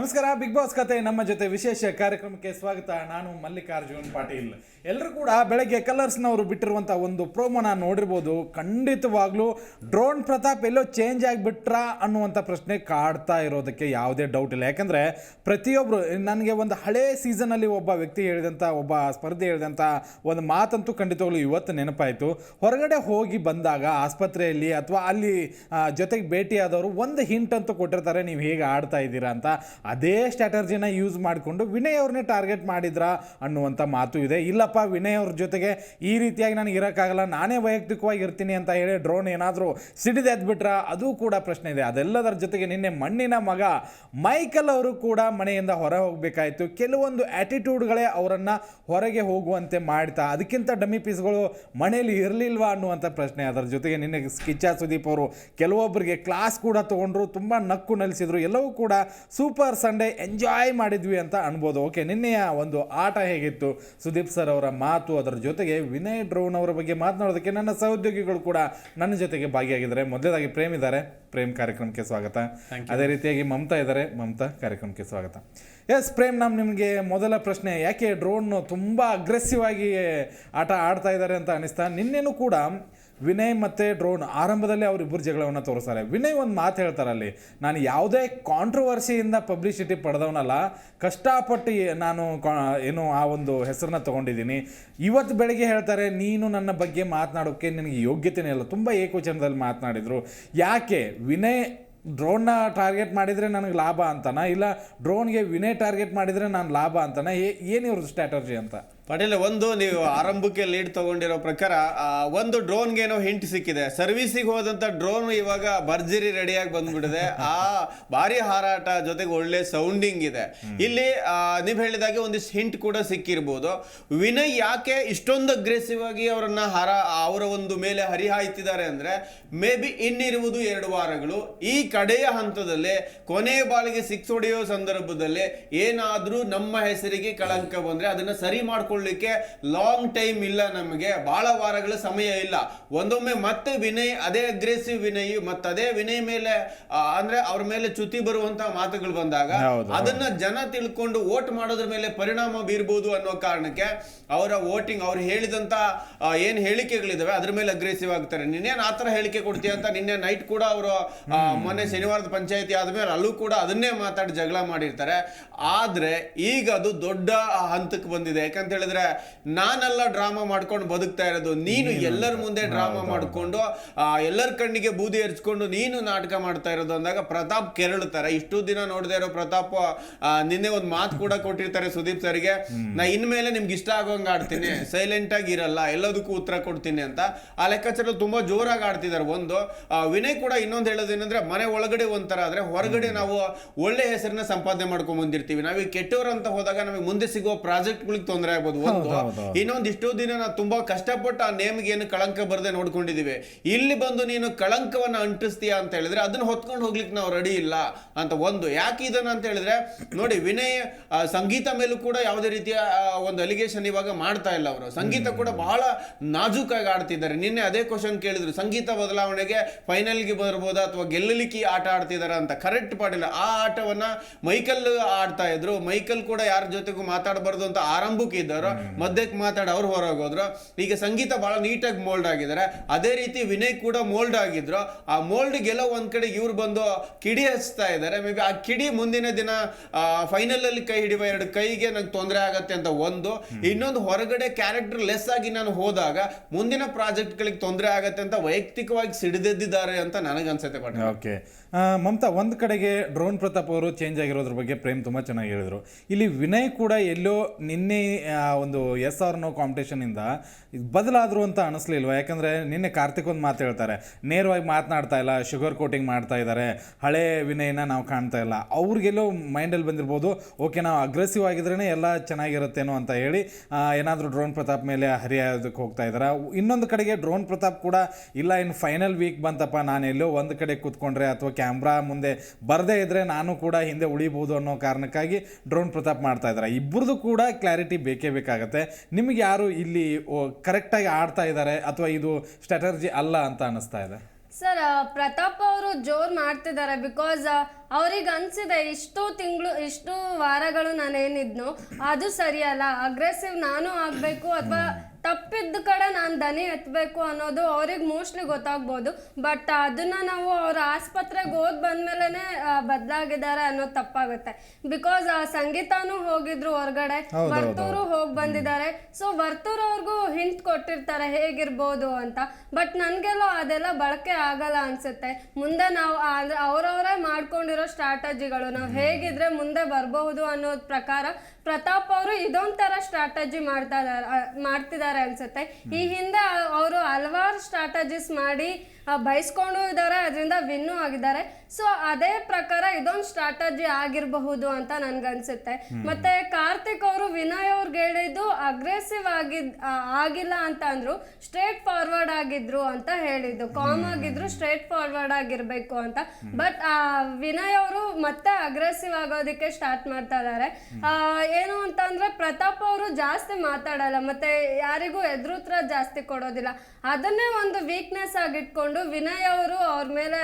ನಮಸ್ಕಾರ big boss ಕತೆ ನಮ್ಮ ಜೊತೆ ವಿಶೇಷ ಕಾರ್ಯಕ್ರಮಕ್ಕೆ ಸ್ವಾಗತ. ನಾನು ಮಲ್ಲಿಕಾರ್ಜುನ್ ಪಾಟೀಲ್. ಎಲ್ಲರೂ ಕೂಡ ಬೆಳಗ್ಗೆ ಕಲರ್ಸ್ನವರು ಬಿಟ್ಟಿರುವಂಥ ಒಂದು ಪ್ರೋಮೋನ ನೋಡಿರ್ಬೋದು. ಖಂಡಿತವಾಗ್ಲೂ ಡ್ರೋನ್ ಪ್ರತಾಪ್ ಎಲ್ಲೋ ಚೇಂಜ್ ಆಗಿಬಿಟ್ರಾ ಅನ್ನುವಂಥ ಪ್ರಶ್ನೆ ಕಾಡ್ತಾ ಇರೋದಕ್ಕೆ ಯಾವುದೇ ಡೌಟ್ ಇಲ್ಲ. ಯಾಕಂದರೆ ಪ್ರತಿಯೊಬ್ಬರು ನನಗೆ ಒಂದು ಹಳೇ ಸೀಸನಲ್ಲಿ ಒಬ್ಬ ವ್ಯಕ್ತಿ ಹೇಳಿದಂಥ ಒಬ್ಬ ಸ್ಪರ್ಧೆ ಹೇಳಿದಂಥ ಒಂದು ಮಾತಂತೂ ಖಂಡಿತವಾಗ್ಲೂ ಇವತ್ತು ನೆನಪಾಯಿತು. ಹೊರಗಡೆ ಹೋಗಿ ಬಂದಾಗ ಆಸ್ಪತ್ರೆಯಲ್ಲಿ ಅಥವಾ ಅಲ್ಲಿ ಜೊತೆಗೆ ಭೇಟಿಯಾದವರು ಒಂದು ಹಿಂಟ್ ಅಂತೂ ಕೊಟ್ಟಿರ್ತಾರೆ, ನೀವು ಹೇಗೆ ಆಡ್ತಾ ಇದ್ದೀರಾ? ಅಂತ. ಅದೇ ಸ್ಟ್ರಾಟರ್ಜಿನ ಯೂಸ್ ಮಾಡಿಕೊಂಡು ವಿನಯ್ ಅವ್ರನ್ನೇ ಟಾರ್ಗೆಟ್ ಮಾಡಿದ್ರಾ ಅನ್ನುವಂಥ ಮಾತು ಇದೆ. ಇಲ್ಲಪ್ಪ, ವಿನಯ್ ಅವ್ರ ಜೊತೆಗೆ ಈ ರೀತಿಯಾಗಿ ನನಗೆ ಇರೋಕ್ಕಾಗಲ್ಲ, ನಾನೇ ವೈಯಕ್ತಿಕವಾಗಿ ಇರ್ತೀನಿ ಅಂತ ಹೇಳಿ ಡ್ರೋನ್ ಏನಾದರೂ ಸಿಡಿದೆದ್ಬಿಟ್ರಾ ಅದು ಕೂಡ ಪ್ರಶ್ನೆ ಇದೆ. ಅದೆಲ್ಲದರ ಜೊತೆಗೆ ನಿನ್ನೆ ಮಣ್ಣಿನ ಮಗ ಮೈಕಲ್ ಅವರು ಕೂಡ ಮನೆಯಿಂದ ಹೊರ ಹೋಗಬೇಕಾಯಿತು. ಕೆಲವೊಂದು ಆ್ಯಟಿಟ್ಯೂಡ್ಗಳೇ ಅವರನ್ನು ಹೊರಗೆ ಹೋಗುವಂತೆ ಮಾಡ್ತಾ, ಅದಕ್ಕಿಂತ ಡಮ್ಮಿ ಪೀಸ್ಗಳು ಮನೆಯಲ್ಲಿ ಇರಲಿಲ್ವಾ ಅನ್ನುವಂಥ ಪ್ರಶ್ನೆ. ಅದರ ಜೊತೆಗೆ ನಿನ್ನೆ ಕಿಚ್ಚ ಸುದೀಪ್ ಅವರು ಕೆಲವೊಬ್ಬರಿಗೆ ಕ್ಲಾಸ್ ಕೂಡ ತೊಗೊಂಡ್ರು, ತುಂಬ ನಕ್ಕು ನಲಿಸಿದ್ರು, ಎಲ್ಲವೂ ಕೂಡ ಸೂಪರ್ ಸಂಡೇ ಎಂಜಾಯ್ ಮಾಡಿದ್ವಿ ಅಂತ ಅನ್ಬೋದು. ಓಕೆ ನಿನ್ನೆಯ ಒಂದು ಆಟ ಹೇಗಿತ್ತು? ಸುದೀಪ್ ಸರ್ ಅವರ ಮಾತು ಅದರ ಜೊತೆಗೆ ವಿನಯ್ ಡ್ರೋನ್ ಅವರ ಬಗ್ಗೆ ಮಾತನಾಡೋದಕ್ಕೆ ನನ್ನ ಸಹೋದ್ಯೋಗಿಗಳು ಕೂಡ ನನ್ನ ಜೊತೆಗೆ ಭಾಗಿಯಾಗಿದ್ದಾರೆ. ಮೊದಲೇದಾಗಿ ಪ್ರೇಮ್ ಇದ್ದಾರೆ. ಪ್ರೇಮ್ ಕಾರ್ಯಕ್ರಮಕ್ಕೆ ಸ್ವಾಗತ. ಅದೇ ರೀತಿಯಾಗಿ ಮಮತಾ ಇದ್ದಾರೆ. ಮಮತಾ ಕಾರ್ಯಕ್ರಮಕ್ಕೆ ಸ್ವಾಗತ. ಎಸ್ ಪ್ರೇಮ್ ನಮ್ಮ ನಿಮಗೆ ಮೊದಲ ಪ್ರಶ್ನೆ ಯಾಕೆ ಡ್ರೋನ್ ತುಂಬ ಅಗ್ರೆಸಿವ್ ಆಗಿ ಆಟ ಆಡ್ತಾ ಇದ್ದಾರೆ ಅಂತ ಅನಿಸ್ತಾ? ನಿನ್ನೆನೂ ಕೂಡ ವಿನಯ್ ಮತ್ತು ಡ್ರೋನ್ ಆರಂಭದಲ್ಲಿ ಅವರಿಬ್ಬರು ಜಗಳವನ್ನು ತೋರಿಸ್ತಾರೆ. ವಿನಯ್ ಒಂದು ಮಾತು ಹೇಳ್ತಾರೆ ಅಲ್ಲಿ ನಾನು ಯಾವುದೇ ಕಾಂಟ್ರವರ್ಸಿಯಿಂದ ಪಬ್ಲಿಸಿಟಿ ಪಡೆದವನಲ್ಲ, ಕಷ್ಟಪಟ್ಟು ನಾನು ಏನು ಆ ಒಂದು ಹೆಸರನ್ನ ತಗೊಂಡಿದ್ದೀನಿ. ಇವತ್ತು ಬೆಳಗ್ಗೆ ಹೇಳ್ತಾರೆ, ನೀನು ನನ್ನ ಬಗ್ಗೆ ಮಾತನಾಡೋಕ್ಕೆ ನಿನಗೆ ಯೋಗ್ಯತೆನೇ ಇಲ್ಲ. ತುಂಬ ಏಕವಚನದಲ್ಲಿ ಮಾತನಾಡಿದರು. ಯಾಕೆ? ವಿನಯ್ ಡ್ರೋನ್ನ ಟಾರ್ಗೆಟ್ ಮಾಡಿದರೆ ನನಗೆ ಲಾಭ ಅಂತನಾ? ಇಲ್ಲ ಡ್ರೋನ್ಗೆ ವಿನಯ್ ಟಾರ್ಗೆಟ್ ಮಾಡಿದರೆ ನಾನು ಲಾಭ ಅಂತನಾ? ಏನು ಇವ್ರದ್ದು ಸ್ಟ್ರಾಟಜಿ ಅಂತ? ಪಟೇಲ್, ಒಂದು, ನೀವು ಆರಂಭಕ್ಕೆ ಲೀಡ್ ತಗೊಂಡಿರೋ ಪ್ರಕಾರ ಒಂದು ಡ್ರೋನ್ಗೆ ಏನೋ ಹಿಂಟ್ ಸಿಕ್ಕಿದೆ. ಸರ್ವಿಸಿಗೆ ಹೋದಂಥ ಡ್ರೋನ್ ಇವಾಗ ಭರ್ಜರಿ ರೆಡಿಯಾಗಿ ಬಂದ್ಬಿಟ್ಟಿದೆ. ಆ ಭಾರಿ ಹಾರಾಟ ಜೊತೆಗೆ ಒಳ್ಳೆ ಸೌಂಡಿಂಗ್ ಇದೆ. ಇಲ್ಲಿ ನೀವು ಹೇಳಿದಾಗೆ ಒಂದಿಷ್ಟು ಹಿಂಟ್ ಕೂಡ ಸಿಕ್ಕಿರ್ಬೋದು. ವಿನಯ್ ಯಾಕೆ ಇಷ್ಟೊಂದು ಅಗ್ರೆಸಿವ್ ಆಗಿ ಅವರನ್ನ ಹರ, ಅವರ ಒಂದು ಮೇಲೆ ಹರಿಹಾಯ್ತಿದ್ದಾರೆ ಅಂದರೆ ಮೇ ಬಿ ಇನ್ನಿರುವುದು ಎರಡು ವಾರಗಳು. ಈ ಕಡೆಯ ಹಂತದಲ್ಲಿ ಕೊನೆಯ ಬಾಲಿಗೆ ಸಿಕ್ಸ್ ಹೊಡೆಯೋ ಸಂದರ್ಭದಲ್ಲಿ ಏನಾದರೂ ನಮ್ಮ ಹೆಸರಿಗೆ ಕಳಂಕ ಬಂದರೆ ಅದನ್ನು ಸರಿ ಮಾಡ್ಕೊಳ್ಳಿಕ್ಕೆ ಲಾಂಗ್ ಟೈಮ್ ಇಲ್ಲ ನಮಗೆ ಬಹಳ ವಾರಗಳ ಸಮಯ ಇಲ್ಲ. ಒಂದೊಮ್ಮೆ ಮತ್ತೆ ವಿನಯ್ ಅದೇ ಅಗ್ರೆಸಿವ್ ವಿನಯ್ ಮತ್ತೆ ಅದೇ ವಿನಯ್ ಮೇಲೆ ಅಂದ್ರೆ ಅವ್ರ ಮೇಲೆ ಚ್ಯುತಿ ಬರುವಂತ ಮಾತುಗಳು ಬಂದಾಗ ಅದನ್ನ ಜನ ತಿಳ್ಕೊಂಡು ಓಟ್ ಮಾಡೋದ್ರ ಮೇಲೆ ಪರಿಣಾಮ ಬೀರ್ಬೋದು ಅನ್ನೋ ಕಾರಣಕ್ಕೆ ಅವರ ವೋಟಿಂಗ್ ಅವ್ರು ಹೇಳಿದಂತ ಏನ್ ಹೇಳಿಕೆಗಳಿದಾವೆ ಅದ್ರ ಮೇಲೆ ಅಗ್ರೆಸಿವ್ ಆಗ್ತಾರೆ. ನಿನ್ನೇನ್ ಆತರ ಹೇಳಿಕೆ ಕೊಡ್ತೀಯ ಅಂತ ನಿನ್ನೆ ನೈಟ್ ಕೂಡ ಅವರು ಮೊನ್ನೆ ಶನಿವಾರದ ಪಂಚಾಯತಿ ಆದ್ಮೇಲೆ ಅಲ್ಲೂ ಕೂಡ ಅದನ್ನೇ ಮಾತಾಡಿ ಜಗಳ ಮಾಡಿರ್ತಾರೆ. ಆದ್ರೆ ಈಗ ಅದು ದೊಡ್ಡ ಹಂತಕ್ಕೆ ಬಂದಿದೆ. ಯಾಕಂತ ಹೇಳಿದ್ರೆ ನಾನೆಲ್ಲ ಡ್ರಾಮಾ ಮಾಡ್ಕೊಂಡು ಬದುಕ್ತಾ ಇರೋದು. ನೀನು ಎಲ್ಲರ ಮುಂದೆ ಡ್ರಾಮಾ ಮಾಡ್ಕೊಂಡು ಎಲ್ಲರ ಕಣ್ಣಿಗೆ ಬೂದಿ ಎರ್ಚ್ಕೊಂಡು ನೀನು ನಾಟಕ ಮಾಡ್ತಾ ಇರೋದು ಅಂದಾಗ ಪ್ರತಾಪ್ ಕೆರಳುತ್ತಾರೆ. ಇಷ್ಟು ದಿನ ನೋಡದೇ ಇರೋ ಪ್ರತಾಪ್ ನಿನ್ನೆ ಒಂದು ಮಾತು ಕೂಡ ಕೊಟ್ಟಿರ್ತಾರೆ ಸುದೀಪ್ ಸರ್ಗೆ. ನಾ ಇನ್ಮೇಲೆ ನಿಮ್ಗೆ ಇಷ್ಟ ಆಗೋಂಗ್ ಆಡ್ತೀನಿ. ಸೈಲೆಂಟ್ ಆಗಿ ಇರಲ್ಲ ಎಲ್ಲದಕ್ಕೂ ಉತ್ತರ ಕೊಡ್ತೀನಿ ಅಂತ. ಆ ಲೆಕ್ಕಾಚಾರ ತುಂಬಾ ಜೋರಾಗಿ ಆಡ್ತಿದ್ದಾರೆ ಒಂದು. ವಿನಯ್ ಕೂಡ ಇನ್ನೊಂದು ಹೇಳೋದೇನಂದ್ರೆ ಮನೆ ಒಳಗಡೆ ಒಂಥರ ಆದ್ರೆ ಹೊರಗಡೆ ನಾವು ಒಳ್ಳೆ ಹೆಸರನ್ನ ಸಂಪಾದನೆ ಮಾಡ್ಕೊಂಡ್ ಬಂದಿರ್ತೀವಿ. ನಾವೀಗ ಕೆಟ್ಟವ್ರು ಅಂತ ಹೋದಾಗ ನಮಗೆ ಮುಂದೆ ಸಿಗುವ ಪ್ರಾಜೆಕ್ಟ್ಗಳಿಗೆ ತೊಂದರೆ ಆಗ್ಬೋದು. ಒಂದು ಹೌದು, ಹೌದು. ಇನ್ನೊಂದು ಇಷ್ಟೋ ದಿನ ನಾವು ತುಂಬಾ ಕಷ್ಟಪಟ್ಟು ಆ ನೇಮ್ಗೆ ಏನು ಕಳಂಕ ಬರದೆ ನೋಡ್ಕೊಂಡಿದ್ದೀವಿ ಇಲ್ಲಿ ಬಂದು ನೀನು ಕಳಂಕವನ್ನ ಅಂಟಿಸ್ತೀಯಾ ಅಂತ ಹೇಳಿದ್ರೆ ಅದನ್ನ ಹೊತ್ಕೊಂಡು ಹೋಗ್ಲಿಕ್ಕೆ ನಾವು ರೆಡಿ ಇಲ್ಲ ಅಂತ ಒಂದು. ಯಾಕೆ ಇದನ್ನ ಅಂತ ಹೇಳಿದ್ರೆ ನೋಡಿ ವಿನಯ್ ಸಂಗೀತ ಮೇಲೂ ಕೂಡ ಯಾವುದೇ ರೀತಿಯ ಒಂದು ಅಲಿಗೇಷನ್ ಇವಾಗ ಮಾಡ್ತಾ ಇಲ್ಲ ಅವರು. ಸಂಗೀತ ಕೂಡ ಬಹಳ ನಾಜೂಕಾಗಿ ಆಡ್ತಿದ್ದಾರೆ. ನಿನ್ನೆ ಅದೇ ಕ್ವಶನ್ ಕೇಳಿದ್ರು ಸಂಗೀತ ಬದಲಾವಣೆಗೆ ಫೈನಲ್ಗೆ ಬರ್ಬೋದಾ ಅಥವಾ ಗೆಲ್ಲಲಿಕ್ಕೆ ಆಟ ಆಡ್ತಿದಾರ ಅಂತ. ಕರೆಕ್ಟ್ ಪಾಡಿಲ್ಲ. ಆ ಆಟವನ್ನ ಮೈಕಲ್ ಆಡ್ತಾ ಇದ್ರು. ಮೈಕಲ್ ಕೂಡ ಯಾರ ಜೊತೆಗೂ ಮಾತಾಡಬಾರ್ದು ಅಂತ ಆರಂಭಕ್ಕೆ ಇದ್ದರು ಮಧ್ಯಕ್ಕೆ ಮಾತಾಡಿ ಅವ್ರು ಹೊರಗೋದ್ರು ಈಗ ಸಂಗೀತ ಬಹಳ ನೀಟಾಗಿ ಮೋಲ್ಡ್ ಆಗಿದ್ದಾರೆ ಅದೇ ರೀತಿ ವಿನಯ್ ಕೂಡ ಮೋಲ್ಡ್ ಆಗಿದ್ರು. ಆ ಮೋಲ್ಡ್ ಗೆಲ್ಲೋ ಒಂದ್ ಕಡೆ ಇವ್ರು ಬಂದು ಕಿಡಿ ಹಚ್ತಾ ಇದ್ದಾರೆ ಮೇ ಬಿ ಆ ಕಿಡಿ ಮುಂದಿನ ದಿನ ಫೈನಲ್ ಅಲ್ಲಿ ಕೈ ಹಿಡಿಯುವ ಎರಡು ಕೈಗೆ ನಂಗೆ ತೊಂದರೆ ಆಗತ್ತೆ ಅಂತ ಒಂದು. ಇನ್ನೊಂದು ಹೊರಗಡೆ ಕ್ಯಾರೆಕ್ಟರ್ ಲೆಸ್ ಆಗಿ ನಾನು ಹೋದಾಗ ಮುಂದಿನ ಪ್ರಾಜೆಕ್ಟ್ ಗಳಿಗೆ ತೊಂದರೆ ಆಗತ್ತೆ ಅಂತ ವೈಯಕ್ತಿಕವಾಗಿ ಸಿಡಿದೆದ್ದಿದ್ದಾರೆ ಅಂತ ನನಗನ್ಸುತ್ತೆ ಪಟ ಓಕೆ. ಮಮತಾ ಒಂದು ಕಡೆಗೆ ಡ್ರೋನ್ ಪ್ರತಾಪ್ ಅವರು ಚೇಂಜ್ ಆಗಿರೋದ್ರ ಬಗ್ಗೆ ಪ್ರೇಮ್ ತುಂಬ ಚೆನ್ನಾಗಿ ಹೇಳಿದರು. ಇಲ್ಲಿ ವಿನಯ್ ಕೂಡ ಎಲ್ಲೋ ನಿನ್ನೆ ಒಂದು ಎಸ್ ಆರ್ ನೋ ಕಾಂಪಿಟೇಷನಿಂದ ಬದಲಾದರು ಅಂತ ಅನಿಸ್ಲಿಲ್ವ ಯಾಕಂದರೆ ನಿನ್ನೆ ಕಾರ್ತಿಕ್ ಒಂದು ಮಾತು ಹೇಳ್ತಾರೆ, ನೇರವಾಗಿ ಮಾತನಾಡ್ತಾ ಇಲ್ಲ ಶುಗರ್ ಕೋಟಿಂಗ್ ಮಾಡ್ತಾ ಇದ್ದಾರೆ ಹಳೆ ವಿನಯನ ನಾವು ಕಾಣ್ತಾ ಇಲ್ಲ. ಅವ್ರಿಗೆಲ್ಲೋ ಮೈಂಡಲ್ಲಿ ಬಂದಿರ್ಬೋದು, ಓಕೆ ನಾವು ಅಗ್ರೆಸಿವ್ ಆಗಿದ್ರೇ ಎಲ್ಲ ಚೆನ್ನಾಗಿರುತ್ತೇನೋ ಅಂತ ಹೇಳಿ ಏನಾದರೂ ಡ್ರೋನ್ ಪ್ರತಾಪ್ ಮೇಲೆ ಹರಿಯೋದಕ್ಕೆ ಹೋಗ್ತಾ ಇದ್ದಾರೆ ಇನ್ನೊಂದು ಕಡೆಗೆ ಡ್ರೋನ್ ಪ್ರತಾಪ್ ಕೂಡ, ಇಲ್ಲ ಇನ್ನು ಫೈನಲ್ ವೀಕ್ ಬಂತಪ್ಪ, ನಾನು ಎಲ್ಲೋ ಒಂದು ಕಡೆ ಕೂತ್ಕೊಂಡ್ರೆ ಅಥವಾ ಕ್ಯಾಮ್ರಾ ಮುಂದೆ ಬರದೇ ಇದ್ದರೆ ನಾನು ಕೂಡ ಹಿಂದೆ ಉಳಿಬೋದು ಅನ್ನೋ ಕಾರಣಕ್ಕಾಗಿ ಡ್ರೋನ್ ಪ್ರತಾಪ್ ಮಾಡ್ತಾ ಇದ್ದಾರೆ ಇಬ್ಬರದು ಕೂಡ ಕ್ಲಾರಿಟಿ ಬೇಕೇ ಬೇಕಾಗುತ್ತೆ. ನಿಮಗೆ ಯಾರು ಇಲ್ಲಿ ಕರೆಕ್ಟಾಗಿ ಆಡ್ತಾ ಇದ್ದಾರೆ ಅಥವಾ ಇದು ಸ್ಟ್ರಾಟರ್ಜಿ ಅಲ್ಲ ಅಂತ ಅನಿಸ್ತಾ ಇದೆ? ಸರ್ ಪ್ರತಾಪ್ ಅವರು ಜೋರ್ ಮಾಡ್ತಿದ್ದಾರೆ ಬಿಕಾಸ್ ಅವ್ರಿಗೆ ಅನ್ಸಿದೆ ಇಷ್ಟು ತಿಂಗಳು ಇಷ್ಟು ವಾರಗಳು ನಾನು ಏನಿದ್ನು ಅದು ಸರಿಯಲ್ಲ ಅಗ್ರೆಸಿವ್ ನಾನು ಆಗಬೇಕು ಅಥವಾ ತಪ್ಪಿದ್ದ ಕಡೆ ನಾನು ದನಿ ಎತ್ತಬೇಕು ಅನ್ನೋದು ಅವ್ರಿಗೆ ಮೋಸ್ಟ್ಲಿ ಗೊತ್ತಾಗ್ಬೋದು. ಬಟ್ ಅದನ್ನ ನಾವು ಅವ್ರ ಆಸ್ಪತ್ರೆಗೆ ಹೋದ್ ಬಂದ್ಮೇಲೆ ಬದಲಾಗಿದ್ದಾರೆ ಅನ್ನೋದು ತಪ್ಪಾಗುತ್ತೆ. ಬಿಕಾಸ್ ಸಂಗೀತಾನು ಹೋಗಿದ್ರು ಹೊರಗಡೆ ವರ್ತೂರು ಹೋಗಿ ಬಂದಿದ್ದಾರೆ. ಸೊ ವರ್ತೂರು ಅವ್ರಿಗೂ ಹಿಂಟ್ ಕೊಟ್ಟಿರ್ತಾರೆ ಹೇಗಿರ್ಬೋದು ಅಂತ. ಬಟ್ ನನಗೆಲ್ಲ ಅದೆಲ್ಲ ಬಳಕೆ ಆಗಲ್ಲ ಅನ್ಸುತ್ತೆ. ಮುಂದೆ ನಾವು ಅವ್ರವರೇ ಮಾಡ್ಕೊಂಡಿರೋ ಸ್ಟ್ರಾಟಜಿಗಳು ನಾವು ಹೇಗಿದ್ರೆ ಮುಂದೆ ಬರಬಹುದು ಅನ್ನೋದ್ ಪ್ರಕಾರ ಪ್ರತಾಪ್ ಅವರು ಇದೊಂಥರ ಸ್ಟ್ರಾಟಜಿ ಮಾಡ್ತಾ ಇದ್ದಾರೆ ಮಾಡ್ತಿದ್ದಾರೆ ಅನ್ಸುತ್ತೆ. ಈ ಹಿಂದೆ ಅವರು ಹಲವಾರು ಸ್ಟ್ರಾಟಜಿಸ್ ಮಾಡಿ ಆ, ಬೈಸ್ಕೊಂಡು ಇದ್ದಾರೆ ಅದರಿಂದ ವಿನ್ನು ಆಗಿದ್ದಾರೆ. ಸೊ ಅದೇ ಪ್ರಕಾರ ಇದೊಂದು ಸ್ಟ್ರಾಟಜಿ ಆಗಿರಬಹುದು ಅಂತ ನನ್ಗನ್ಸುತ್ತೆ. ಮತ್ತೆ ಕಾರ್ತಿಕ್ ಅವರು ವಿನಯ್ ಅವ್ರಿಗೆ ಹೇಳಿದ್ದು ಅಗ್ರೆಸಿವ್ ಆಗಿದ್ ಆಗಿಲ್ಲ ಅಂತ ಅಂದ್ರು ಸ್ಟ್ರೇಟ್ ಫಾರ್ವರ್ಡ್ ಆಗಿದ್ರು ಅಂತ ಹೇಳಿದ್ದು. ಕಾಮ್ ಆಗಿದ್ರು ಸ್ಟ್ರೇಟ್ ಫಾರ್ವರ್ಡ್ ಆಗಿರ್ಬೇಕು ಅಂತ. ಬಟ್ ವಿನಯ್ ಅವರು ಮತ್ತೆ ಅಗ್ರೆಸಿವ್ ಆಗೋದಕ್ಕೆ ಸ್ಟಾರ್ಟ್ ಮಾಡ್ತಾ ಇದ್ದಾರೆ ಏನು ಅಂತಂದ್ರೆ ಪ್ರತಾಪ್ ಅವರು ಜಾಸ್ತಿ ಮಾತಾಡಲ್ಲ ಮತ್ತೆ ಯಾರಿಗೂ ಎದುರುತ್ರ ಜಾಸ್ತಿ ಕೊಡೋದಿಲ್ಲ. ಅದನ್ನೇ ಒಂದು ವೀಕ್ನೆಸ್ ಆಗಿಟ್ಕೊಂಡು ವಿನಯ್ ಅವರು ಅವ್ರ ಮೇಲೆ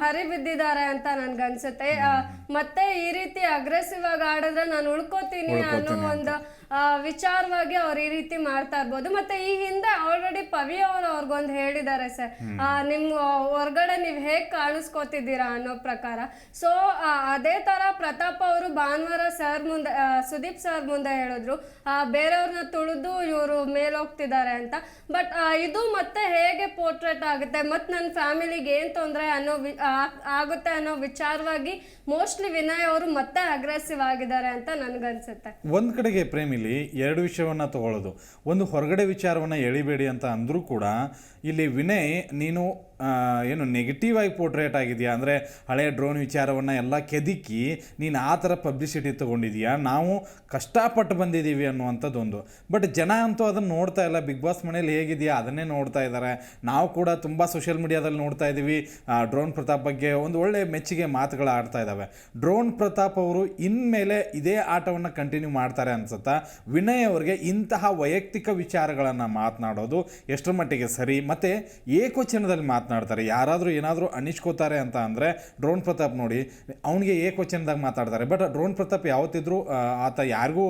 ಹರಿಬಿದ್ದಿದ್ದಾರೆ ಅಂತ ನನ್ಗನ್ಸುತ್ತೆ. ಅನ್ಸುತ್ತೆ ಮತ್ತೆ ಈ ರೀತಿ ಅಗ್ರೆಸಿವ್ ಆಗಿ ಆಡಿದ್ರೆ ನಾನು ಉಳ್ಕೋತೀನಿ ಅನ್ನೋ ಒಂದು ವಿಚಾರವಾಗಿ ಅವ್ರು ಈ ರೀತಿ ಮಾಡ್ತಾ ಇರ್ಬೋದು. ಮತ್ತೆ ಈ ಹಿಂದೆ ಆಲ್ರೆಡಿ ಪವಿ ಅವರು ಅವ್ರಿಗೊಂದು ಹೇಳಿದ್ದಾರೆ ಸರ್. ನಿಮ್ ಹೊರಗಡೆ ನೀವು ಹೇಗ್ ಕಾಣಿಸ್ಕೋತಿದ್ದೀರಾ ಅನ್ನೋ ಪ್ರಕಾರ. ಸೊ ಅದೇ ತರ ಪ್ರತಾಪ್ ಅವರು ಭಾನುವಾರ ಸರ್ ಮುಂದೆ ಸುದೀಪ್ ಸರ್ ಮುಂದೆ ಹೇಳಿದ್ರು. ಬೇರೆಯವ್ರನ್ನ ತುಳಿದು ಇವರು ಮೇಲೋಗ್ತಿದ್ದಾರೆ ಅಂತ. ಬಟ್ ಇದು ಮತ್ತೆ ಹೇಗೆ ಪೋರ್ಟ್ರೇಟ್ ಆಗುತ್ತೆ? ಮತ್ತೆ ನನ್ನ ಫ್ಯಾಮಿಲಿಗೆ ಏನು ತೊಂದರೆ ಅನ್ನೋ ಆಗುತ್ತೆ ಅನ್ನೋ ವಿಚಾರವಾಗಿ ಮೋಸ್ಟ್ಲಿ ವಿನಯ್ ಅವರು ಮತ್ತೆ ಅಗ್ರೆಸಿವ್ ಆಗಿದ್ದಾರೆ ಅಂತ ನನ್ಗನ್ಸುತ್ತೆ. ಒಂದ್ ಕಡೆಗೆ ಪ್ರೇಮಿಲಿ ಎರಡು ವಿಷಯವನ್ನು ತಗೊಳ್ಳೋದು. ಒಂದು ಹೊರಗಡೆ ವಿಚಾರವನ್ನು ಎಳಿಬೇಡಿ ಅಂತ ಅಂದರೂ ಕೂಡ ಇಲ್ಲಿ ವಿನಯ್ ನೀನು ಏನು ನೆಗೆಟಿವ್ ಆಗಿ ಪೋರ್ಟ್ರೇಟ್ ಆಗಿದೆಯಾ? ಅಂದರೆ ಹಳೆಯ ಡ್ರೋನ್ ವಿಚಾರವನ್ನು ಎಲ್ಲ ಕೆದಕಿ, ನೀನು ಆ ಥರ ಪಬ್ಲಿಸಿಟಿ ತೊಗೊಂಡಿದೀಯಾ? ನಾವು ಕಷ್ಟಪಟ್ಟು ಬಂದಿದ್ದೀವಿ ಅನ್ನುವಂಥದ್ದೊಂದು. ಬಟ್ ಜನ ಅಂತೂ ಅದನ್ನು ನೋಡ್ತಾ ಇಲ್ಲ. ಬಿಗ್ ಬಾಸ್ ಮನೇಲಿ ಹೇಗಿದೆಯಾ? ಅದನ್ನೇ ನೋಡ್ತಾ ಇದ್ದಾರೆ. ನಾವು ಕೂಡ ತುಂಬ ಸೋಷಿಯಲ್ ಮೀಡಿಯಾದಲ್ಲಿ ನೋಡ್ತಾ ಇದ್ದೀವಿ. ಡ್ರೋನ್ ಪ್ರತಾಪ್ ಬಗ್ಗೆ ಒಂದು ಒಳ್ಳೆ ಮೆಚ್ಚುಗೆ ಮಾತುಗಳು ಆಡ್ತಾ ಇದ್ದಾವೆ. ಡ್ರೋನ್ ಪ್ರತಾಪ್ ಅವರು ಇನ್ಮೇಲೆ ಇದೇ ಆಟವನ್ನು ಕಂಟಿನ್ಯೂ ಮಾಡ್ತಾರೆ ಅನ್ಸುತ್ತಾ? ವಿನಯ್ ಅವರಿಗೆ ಇಂತಹ ವೈಯಕ್ತಿಕ ವಿಚಾರಗಳನ್ನು ಮಾತನಾಡೋದು ಎಷ್ಟರ ಮಟ್ಟಿಗೆ ಸರಿ? ಮತ್ತು ಏಕವಚನದಲ್ಲಿ ಮಾತನಾಡ್ತಾರೆ. ಯಾರಾದರೂ ಏನಾದರೂ ಅನಿಸ್ಕೋತಾರೆ ಅಂತ ಅಂದರೆ ಡ್ರೋನ್ ಪ್ರತಾಪ್ ನೋಡಿ ಅವನಿಗೆ ಏಕವಚನದಾಗ ಮಾತಾಡ್ತಾರೆ. ಬಟ್ ಡ್ರೋನ್ ಪ್ರತಾಪ್ ಯಾವತ್ತಿದ್ರೂ ಆತ ಯಾರಿಗೂ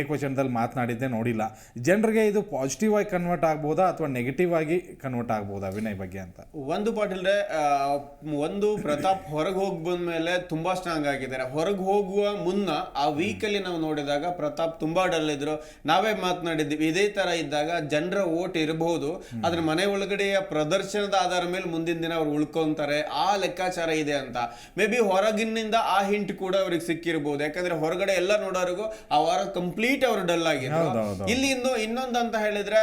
ಏಕವಚನದಲ್ಲಿ ಮಾತನಾಡಿದ್ದೇ ನೋಡಿಲ್ಲ. ಜನರಿಗೆ ಇದು ಪಾಸಿಟಿವ್ ಆಗಿ ಕನ್ವರ್ಟ್ ಆಗ್ಬೋದಾ ಅಥವಾ ನೆಗೆಟಿವ್ ಆಗಿ ಕನ್ವರ್ಟ್ ಆಗ್ಬೋದಾ ವಿನಯ್ ಬಗ್ಗೆ ಅಂತ? ಒಂದು ಪಾಟೀಲ್ರೆ ಒಂದು ಪ್ರತಾಪ್ ಹೊರಗೆ ಹೋಗಿ ಬಂದ್ಮೇಲೆ ತುಂಬಾ ಸ್ಟ್ರಾಂಗ್ ಆಗಿದ್ದಾರೆ. ಹೊರಗೆ ಹೋಗುವ ಮುನ್ನ ಆ ವೀಕಲ್ಲಿ ನಾವು ನೋಡಿದಾಗ ಪ್ರತಾಪ್ ತುಂಬಾ ಡಲ್ ಇದ್ರು. ನಾವೇ ಮಾತನಾಡಿದ್ವಿ ಇದೇ ತರ ಇದ್ದಾಗ ಜನರ ಓಟ್ ಇರಬಹುದು ಆದ್ರೆ ಮನೆ ಒಳಗಡೆಯ ಪ್ರದರ್ಶನದ ಆಧಾರ ಮೇಲೆ ಮುಂದಿನ ದಿನ ಅವ್ರು ಉಳ್ಕೊಂತಾರೆ ಆ ಲೆಕ್ಕಾಚಾರ ಇದೆ ಅಂತ. ಮೇ ಬಿ ಹೊರಗಿನಿಂದ ಆ ಹಿಂಟ್ ಕೂಡ ಅವ್ರಿಗೆ ಸಿಕ್ಕಿರ್ಬೋದು. ಯಾಕಂದ್ರೆ ಹೊರಗಡೆ ಎಲ್ಲ ನೋಡೋರಿಗೂ ಆ ವಾರ ಕಂಪ್ಲೀಟ್ ಅವ್ರು ಡಲ್ ಆಗಿದ್ರು. ಇಲ್ಲಿ ಇನ್ನು ಇನ್ನೊಂದು ಅಂತ ಹೇಳಿದ್ರೆ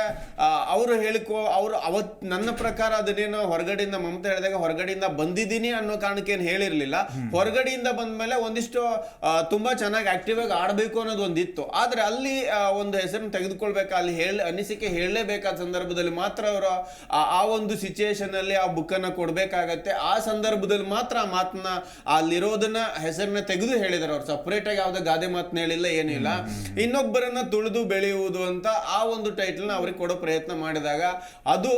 ಅವರು ಹೇಳಿಕೋ ಅವರು ಅವತ್ ನನ್ನ ಪ್ರಕಾರ ಅದನ್ನೇನು ಹೊರಗಡೆಯಿಂದ ಮಮತಾ ಹೇಳಿದಾಗ ಹೊರಗಡೆಯಿಂದ ಬಂದಿದ್ದೀನಿ ಅನ್ನೋ ಕಾರಣಕ್ಕೆ ಏನು ಹೇಳಿರ್ಲಿಲ್ಲ. ಹೊರಗಡೆಯಿಂದ ಬಂದ್ಮೇಲೆ ಒಂದಿಷ್ಟು ತುಂಬಾ ಚೆನ್ನಾಗಿ ಆಕ್ಟಿವ್ ಆಗಿ ಆಡಬೇಕು ಅನ್ನೋದು ಒಂದಿತ್ತು. ಆದ್ರೆ ಅಲ್ಲಿ ಒಂದು ಹೆಸರನ್ನು ತೆಗೆದುಕೊಳ್ಬೇಕು ಅಲ್ಲಿ ಹೇಳ ಅನಿಸಿಕೆ ಹೇಳಲೇಬೇಕಾದ ಸಂದರ್ಭದಲ್ಲಿ ಮಾತ್ರ ಅವರು ಆ ಒಂದು ಸಿಚುಯೇಷನ್ ಅಲ್ಲಿ ಆ ಬುಕ್ಕನ್ನು ಕೊಡಬೇಕಾಗತ್ತೆ. ಆ ಸಂದರ್ಭದಲ್ಲಿ ಮಾತ್ರ ಆ ಮಾತನ್ನ ಅಲ್ಲಿರೋದನ್ನ ಹೆಸರನ್ನ ತೆಗೆದು ಹೇಳಿದಾರೆ ಅವ್ರು. ಸಪ್ರೇಟ್ ಆಗಿ ಯಾವ್ದೇ ಗಾದೆ ಮಾತನ್ನ ಹೇಳಿಲ್ಲ ಏನಿಲ್ಲ ಇನ್ನೊಬ್ಬರನ್ನ ತುಳಿದು ಬೆಳೆಯುವುದು ಅಂತ ಆ ಒಂದು ಟೈಟಲ್ನ ಅವ್ರಿಗೆ ಕೊಡೋ ಪ್ರಯತ್ನ ಮಾಡಿದಾಗ ಅದು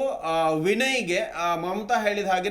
ವಿನಯ್ಗೆ ಆ, ಮಮತಾ ಹೇಳಿದ ಹಾಗೆ